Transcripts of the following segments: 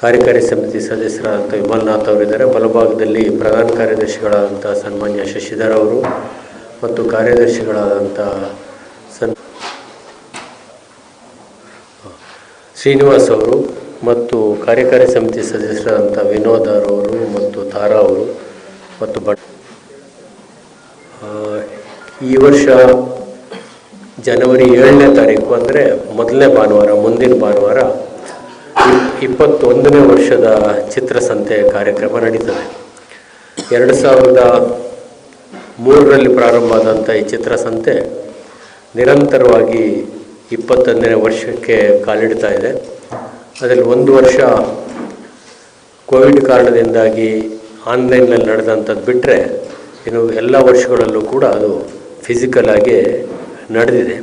ಕಾರ್ಯಕಾರಿ ಸಮಿತಿ ಸದಸ್ಯರಾದಂಥ ವಿಮಲ್ನಾಥ್ ಅವರಿದ್ದಾರೆ. ಬಲಭಾಗದಲ್ಲಿ ಪ್ರಧಾನ ಕಾರ್ಯದರ್ಶಿಗಳಾದಂಥ ಸನ್ಮಾನ್ಯ ಶಶಿಧರ್ ಅವರು ಮತ್ತು ಕಾರ್ಯದರ್ಶಿಗಳಾದಂಥ ಸನ್ ಶ್ರೀನಿವಾಸ್ ಅವರು ಮತ್ತು ಕಾರ್ಯಕಾರಿ ಸಮಿತಿ ಸದಸ್ಯರಾದಂಥ ವಿನೋದ್ ಅವರು ಮತ್ತು ತಾರಾ ಅವರು ಮತ್ತು ಬಟ್ ಈ ವರ್ಷ ಜನವರಿ ಏಳನೇ ತಾರೀಕು ಅಂದರೆ ಮೊದಲನೇ ಭಾನುವಾರ, ಮುಂದಿನ ಭಾನುವಾರ ಇಪ್ಪತ್ತೊಂದನೇ ವರ್ಷದ ಚಿತ್ರಸಂತೆ ಕಾರ್ಯಕ್ರಮ ನಡೀತದೆ. ಎರಡು ಸಾವಿರದ ಮೂರರಲ್ಲಿ ಪ್ರಾರಂಭ ಆದಂಥ ಈ ಚಿತ್ರಸಂತೆ ನಿರಂತರವಾಗಿ ಇಪ್ಪತ್ತೊಂದನೇ ವರ್ಷಕ್ಕೆ ಕಾಲಿಡ್ತಾ ಇದೆ. ಅದರಲ್ಲಿ ಒಂದು ವರ್ಷ ಕೋವಿಡ್ ಕಾರಣದಿಂದಾಗಿ ಆನ್ಲೈನ್ನಲ್ಲಿ ನಡೆದಂಥದ್ದು ಬಿಟ್ಟರೆ ಇನ್ನು ಎಲ್ಲ ವರ್ಷಗಳಲ್ಲೂ ಕೂಡ ಅದು ಫಿಸಿಕಲ್ ಆಗಿ ನಡೆದಿದೆ.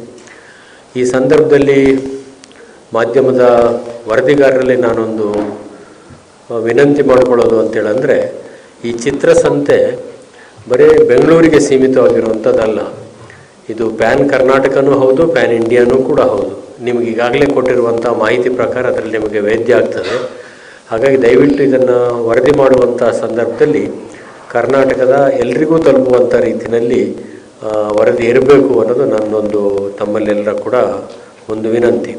ಈ ಸಂದರ್ಭದಲ್ಲಿ ಮಾಧ್ಯಮದ ವರದಿಗಾರರಲ್ಲಿ ನಾನೊಂದು ವಿನಂತಿ ಮಾಡಿಕೊಳ್ಳೋದು ಅಂತೇಳಂದರೆ, ಈ ಚಿತ್ರಸಂತೆ ಬರೀ ಬೆಂಗಳೂರಿಗೆ ಸೀಮಿತವಾಗಿರುವಂಥದ್ದಲ್ಲ. ಇದು ಪ್ಯಾನ್ ಕರ್ನಾಟಕನೂ ಹೌದು, ಪ್ಯಾನ್ ಇಂಡಿಯಾನೂ ಕೂಡ ಹೌದು. ನಿಮಗೆ ಈಗಾಗಲೇ ಕೊಟ್ಟಿರುವಂಥ ಮಾಹಿತಿ ಪ್ರಕಾರ ಅದರಲ್ಲಿ ನಿಮಗೆ ವೇದ್ಯ ಆಗ್ತದೆ. ಹಾಗಾಗಿ ದಯವಿಟ್ಟು ಇದನ್ನು ವರದಿ ಮಾಡುವಂಥ ಸಂದರ್ಭದಲ್ಲಿ ಕರ್ನಾಟಕದ ಎಲ್ರಿಗೂ ತಲುಪುವಂಥ ರೀತಿಯಲ್ಲಿ ವರದಿ ಇರಬೇಕು ಅನ್ನೋದು ನನ್ನೊಂದು ತಮ್ಮಲ್ಲೆಲ್ಲರ ಕೂಡ ಒಂದು ವಿನಂತಿ.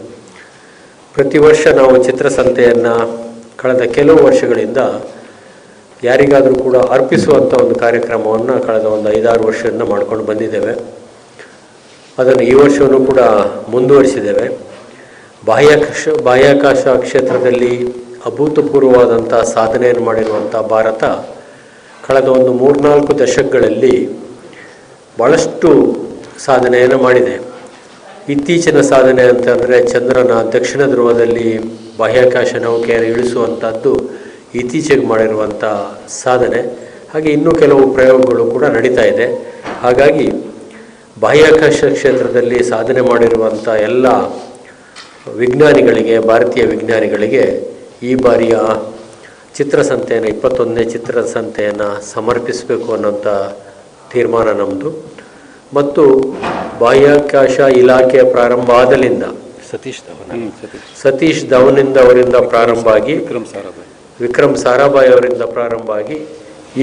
ಪ್ರತಿ ವರ್ಷ ನಾವು ಚಿತ್ರಸಂತೆಯನ್ನು ಕಳೆದ ಕೆಲವು ವರ್ಷಗಳಿಂದ ಯಾರಿಗಾದರೂ ಕೂಡ ಅರ್ಪಿಸುವಂಥ ಒಂದು ಕಾರ್ಯಕ್ರಮವನ್ನು ಕಳೆದ ಒಂದು ಐದಾರು ವರ್ಷದಿಂದ ಮಾಡ್ಕೊಂಡು ಬಂದಿದ್ದೇವೆ. ಅದನ್ನು ಈ ವರ್ಷವೂ ಕೂಡ ಮುಂದುವರಿಸಿದ್ದೇವೆ. ಬಾಹ್ಯಾಕಾಶ ಬಾಹ್ಯಾಕಾಶ ಕ್ಷೇತ್ರದಲ್ಲಿ ಅಭೂತಪೂರ್ವವಾದಂಥ ಸಾಧನೆಯನ್ನು ಮಾಡಿರುವಂಥ ಭಾರತ ಕಳೆದ ಒಂದು ಮೂರ್ನಾಲ್ಕು ದಶಕಗಳಲ್ಲಿ ಭಾಳಷ್ಟು ಸಾಧನೆಯನ್ನು ಮಾಡಿದೆ. ಇತ್ತೀಚಿನ ಸಾಧನೆ ಅಂತಂದರೆ ಚಂದ್ರನ ದಕ್ಷಿಣ ಧ್ರುವದಲ್ಲಿ ಬಾಹ್ಯಾಕಾಶ ನೌಕೆಯನ್ನು ಇಳಿಸುವಂಥದ್ದು ಇತ್ತೀಚೆಗೆ ಮಾಡಿರುವಂಥ ಸಾಧನೆ. ಹಾಗೆ ಇನ್ನೂ ಕೆಲವು ಪ್ರಯೋಗಗಳು ಕೂಡ ನಡೀತಾ ಇದೆ. ಹಾಗಾಗಿ ಬಾಹ್ಯಾಕಾಶ ಕ್ಷೇತ್ರದಲ್ಲಿ ಸಾಧನೆ ಮಾಡಿರುವಂಥ ಎಲ್ಲ ವಿಜ್ಞಾನಿಗಳಿಗೆ, ಭಾರತೀಯ ವಿಜ್ಞಾನಿಗಳಿಗೆ ಈ ಬಾರಿಯ ಚಿತ್ರಸಂತೆಯನ್ನು, ಇಪ್ಪತ್ತೊಂದನೇ ಚಿತ್ರಸಂತೆಯನ್ನು ಸಮರ್ಪಿಸಬೇಕು ಅನ್ನೋಂಥ ತೀರ್ಮಾನ ನಮ್ಮದು ಮತ್ತು ಬಾಹ್ಯಾಕಾಶ ಇಲಾಖೆ ಪ್ರಾರಂಭ ಆದಲಿಂದ ಸತೀಶ್ ಧವನ್. ಸತೀಶ್. ಧವನಿಂದ ಅವರಿಂದ ಪ್ರಾರಂಭ ಆಗಿ ವಿಕ್ರಮ್ ಸಾರಾಭಾಯಿ. ವಿಕ್ರಮ್ ಸಾರಾಭಾಯಿ ಅವರಿಂದ ಪ್ರಾರಂಭ ಆಗಿ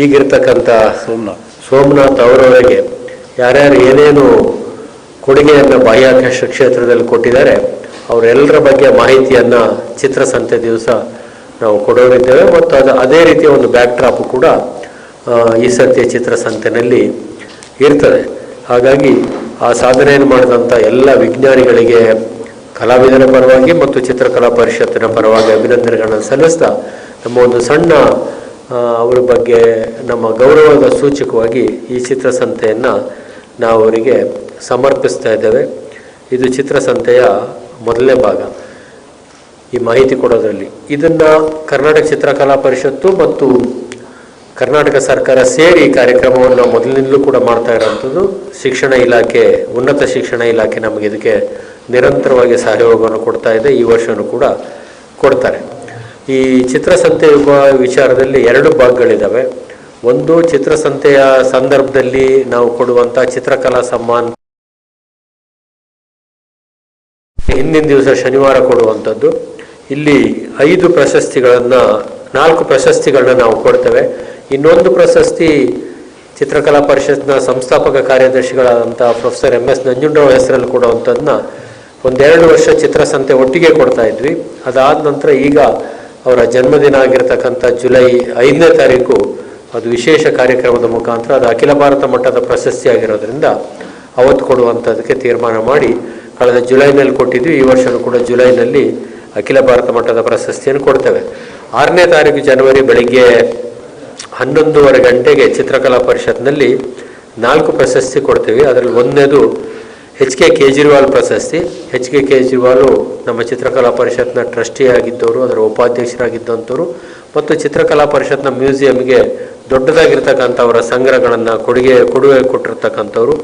ಈಗಿರ್ತಕ್ಕಂಥ ಸೋಮನಾಥ್. ಸೋಮನಾಥ್ ಅವರವರೆಗೆ ಯಾರ್ಯಾರು ಏನೇನು ಕೊಡುಗೆಯನ್ನು ಬಾಹ್ಯಾಕಾಶ ಕ್ಷೇತ್ರದಲ್ಲಿ ಕೊಟ್ಟಿದ್ದಾರೆ ಅವರೆಲ್ಲರ ಬಗ್ಗೆ ಮಾಹಿತಿಯನ್ನು ಚಿತ್ರಸಂತೆ ದಿವಸ ನಾವು ಕೊಡೋರಿದ್ದೇವೆ. ಮತ್ತು ಅದು ಅದೇ ರೀತಿಯ ಒಂದು ಬ್ಯಾಕ್ ಡ್ರಾಪ್ ಕೂಡ ಈ ಸತ್ಯ ಚಿತ್ರಸಂತೆನಲ್ಲಿ ಇರ್ತದೆ. ಹಾಗಾಗಿ ಆ ಸಾಧನೆಯನ್ನು ಮಾಡಿದಂಥ ಎಲ್ಲ ವಿಜ್ಞಾನಿಗಳಿಗೆ ಕಲಾವಿದರ ಪರವಾಗಿ ಮತ್ತು ಚಿತ್ರಕಲಾ ಪರಿಷತ್ತಿನ ಪರವಾಗಿ ಅಭಿನಂದನೆಗಳನ್ನು ಸಲ್ಲಿಸ್ತಾ ನಮ್ಮ ಒಂದು ಸಣ್ಣ ಅವರ ಬಗ್ಗೆ ನಮ್ಮ ಗೌರವದ ಸೂಚಕವಾಗಿ ಈ ಚಿತ್ರಸಂತೆಯನ್ನು ನಾವು ಅವರಿಗೆ ಸಮರ್ಪಿಸ್ತಾ ಇದ್ದೇವೆ. ಇದು ಚಿತ್ರಸಂತೆಯ ಮೊದಲನೇ ಭಾಗ. ಈ ಮಾಹಿತಿ ಕೊಡೋದರಲ್ಲಿ ಇದನ್ನು ಕರ್ನಾಟಕ ಚಿತ್ರಕಲಾ ಪರಿಷತ್ತು ಮತ್ತು ಕರ್ನಾಟಕ ಸರ್ಕಾರ ಸೇರಿ ಕಾರ್ಯಕ್ರಮವನ್ನು ಮೊದಲಿನಿಂದಲೂ ಕೂಡ ಮಾಡ್ತಾ ಇರೋವಂಥದ್ದು. ಶಿಕ್ಷಣ ಇಲಾಖೆ, ಉನ್ನತ ಶಿಕ್ಷಣ ಇಲಾಖೆ ನಮಗೆ ಇದಕ್ಕೆ ನಿರಂತರವಾಗಿ ಸಹಯೋಗವನ್ನು ಕೊಡ್ತಾ ಇದೆ, ಈ ವರ್ಷವೂ ಕೂಡ ಕೊಡ್ತಾರೆ. ಈ ಚಿತ್ರಸಂತೆ ವಿಚಾರದಲ್ಲಿ ಎರಡು ಭಾಗಗಳಿದ್ದಾವೆ ಒಂದು, ಚಿತ್ರಸಂತೆಯ ಸಂದರ್ಭದಲ್ಲಿ ನಾವು ಕೊಡುವಂಥ ಚಿತ್ರಕಲಾ ಸಮ್ಮಾನ, ಹಿಂದಿನ ದಿವಸ ಶನಿವಾರ ಕೊಡುವಂಥದ್ದು. ಇಲ್ಲಿ ಐದು ಪ್ರಶಸ್ತಿಗಳನ್ನು, ನಾಲ್ಕು ಪ್ರಶಸ್ತಿಗಳನ್ನ ನಾವು ಕೊಡ್ತೇವೆ. ಇನ್ನೊಂದು ಪ್ರಶಸ್ತಿ ಚಿತ್ರಕಲಾ ಪರಿಷತ್ನ ಸಂಸ್ಥಾಪಕ ಕಾರ್ಯದರ್ಶಿಗಳಾದಂಥ ಪ್ರೊಫೆಸರ್ ಎಂ ಎಸ್ ನಂಜುಂಡರಾವ್ ಹೆಸರಲ್ಲಿ ಕೊಡುವಂಥದ್ದನ್ನ ಒಂದೆರಡು ವರ್ಷ ಚಿತ್ರಸಂತೆ ಒಟ್ಟಿಗೆ ಕೊಡ್ತಾ ಇದ್ವಿ. ಅದಾದ ನಂತರ ಈಗ ಅವರ ಜನ್ಮದಿನ ಆಗಿರತಕ್ಕಂಥ ಜುಲೈ ಐದನೇ ತಾರೀಕು ಅದು ವಿಶೇಷ ಕಾರ್ಯಕ್ರಮದ ಮುಖಾಂತರ ಅದು ಅಖಿಲ ಭಾರತ ಮಟ್ಟದ ಪ್ರಶಸ್ತಿ ಆಗಿರೋದ್ರಿಂದ ಅವತ್ತು ಕೊಡುವಂಥದ್ದಕ್ಕೆ ತೀರ್ಮಾನ ಮಾಡಿ ಕಳೆದ ಜುಲೈನಲ್ಲಿ ಕೊಟ್ಟಿದ್ವಿ. ಈ ವರ್ಷವೂ ಕೂಡ ಜುಲೈನಲ್ಲಿ ಅಖಿಲ ಭಾರತ ಮಟ್ಟದ ಪ್ರಶಸ್ತಿಯನ್ನು ಕೊಡ್ತೇವೆ. ಆರನೇ ತಾರೀಕು ಜನವರಿ ಬೆಳಿಗ್ಗೆ ಹನ್ನೊಂದೂವರೆ ಗಂಟೆಗೆ ಚಿತ್ರಕಲಾ ಪರಿಷತ್ನಲ್ಲಿ ನಾಲ್ಕು ಪ್ರಶಸ್ತಿ ಕೊಡ್ತೀವಿ. ಅದರಲ್ಲಿ ಒಂದನೇದು ಎಚ್ ಕೆ ಕೇಜ್ರಿವಾಲ್ ಪ್ರಶಸ್ತಿ. ಎಚ್ ಕೆ ಕೇಜ್ರಿವಾಲು ನಮ್ಮ ಚಿತ್ರಕಲಾ ಪರಿಷತ್ನ ಟ್ರಸ್ಟಿ ಆಗಿದ್ದವರು, ಅದರ ಉಪಾಧ್ಯಕ್ಷರಾಗಿದ್ದಂಥವ್ರು. ಮತ್ತು ಚಿತ್ರಕಲಾ ಪರಿಷತ್ನ ಮ್ಯೂಸಿಯಂಗೆ ದೊಡ್ಡದಾಗಿರ್ತಕ್ಕಂಥ ಅವರ ಸಂಗ್ರಹಗಳನ್ನು ಕೊಡುಗೆ ಕೊಡುಗೆ ಕೊಟ್ಟಿರ್ತಕ್ಕಂಥವ್ರು.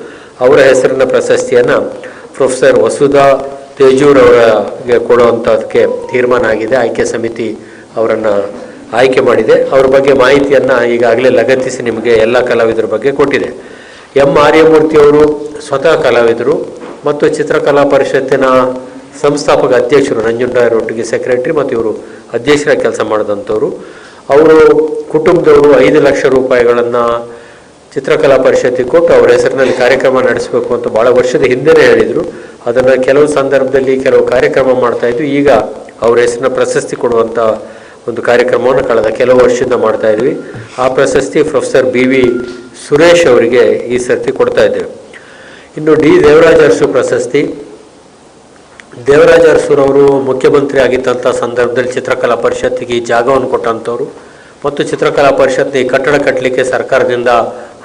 ಅವರ ಹೆಸರಿನ ಪ್ರಶಸ್ತಿಯನ್ನು ಪ್ರೊಫೆಸರ್ ವಸುಧಾ ತೇಜೂರವರಿಗೆ ಕೊಡುವಂಥದಕ್ಕೆ ತೀರ್ಮಾನ ಆಗಿದೆ. ಆಯ್ಕೆ ಸಮಿತಿ ಅವರನ್ನು ಆಯ್ಕೆ ಮಾಡಿದೆ. ಅವ್ರ ಬಗ್ಗೆ ಮಾಹಿತಿಯನ್ನು ಈಗಾಗಲೇ ಲಗತ್ತಿಸಿ ನಿಮಗೆ ಎಲ್ಲ ಕಲಾವಿದರ ಬಗ್ಗೆ ಕೊಟ್ಟಿದೆ. ಎಂ ಆರ್ಯಮೂರ್ತಿಯವರು ಸ್ವತಃ ಕಲಾವಿದರು ಮತ್ತು ಚಿತ್ರಕಲಾ ಪರಿಷತ್ತಿನ ಸಂಸ್ಥಾಪಕ ಅಧ್ಯಕ್ಷರು ನಂಜುಂಡರಾಯರೊಟ್ಟಿಗೆ ಸೆಕ್ರೆಟರಿ ಮತ್ತು ಇವರು ಅಧ್ಯಕ್ಷರ ಕೆಲಸ ಮಾಡಿದಂಥವ್ರು. ಅವರು ಕುಟುಂಬದವರು ಐದು ಲಕ್ಷ ರೂಪಾಯಿಗಳನ್ನು ಚಿತ್ರಕಲಾ ಪರಿಷತ್ತಿಗೆ ಕೊಟ್ಟು ಅವರ ಹೆಸರಿನಲ್ಲಿ ಕಾರ್ಯಕ್ರಮ ನಡೆಸಬೇಕು ಅಂತ ಭಾಳ ವರ್ಷದ ಹಿಂದೆನೇ ಹೇಳಿದರು. ಅದನ್ನು ಕೆಲವು ಸಂದರ್ಭದಲ್ಲಿ ಕೆಲವು ಕಾರ್ಯಕ್ರಮ ಮಾಡ್ತಾ ಇದ್ವಿ ಈಗ ಅವ್ರ ಹೆಸರಿನ ಪ್ರಶಸ್ತಿ ಕೊಡುವಂಥ ಒಂದು ಕಾರ್ಯಕ್ರಮವನ್ನು ಕಳೆದ ಕೆಲವು ವರ್ಷದಿಂದ ಮಾಡ್ತಾ ಇದ್ವಿ. ಆ ಪ್ರಶಸ್ತಿ ಪ್ರೊಫೆಸರ್ ಬಿ ವಿ ಸುರೇಶ್ ಅವರಿಗೆ ಈ ಸರ್ತಿ ಕೊಡ್ತಾ ಇದ್ದೇವೆ. ಇನ್ನು ಡಿ. ದೇವರಾಜ ಅರಸು ಪ್ರಶಸ್ತಿ. ದೇವರಾಜ ಅರಸುರವರು ಮುಖ್ಯಮಂತ್ರಿ ಆಗಿದ್ದಂಥ ಸಂದರ್ಭದಲ್ಲಿ ಚಿತ್ರಕಲಾ ಪರಿಷತ್ತಿಗೆ ಈ ಜಾಗವನ್ನು ಕೊಟ್ಟಂಥವ್ರು ಮತ್ತು ಚಿತ್ರಕಲಾ ಪರಿಷತ್ ಈ ಕಟ್ಟಡ ಕಟ್ಟಲಿಕ್ಕೆ ಸರ್ಕಾರದಿಂದ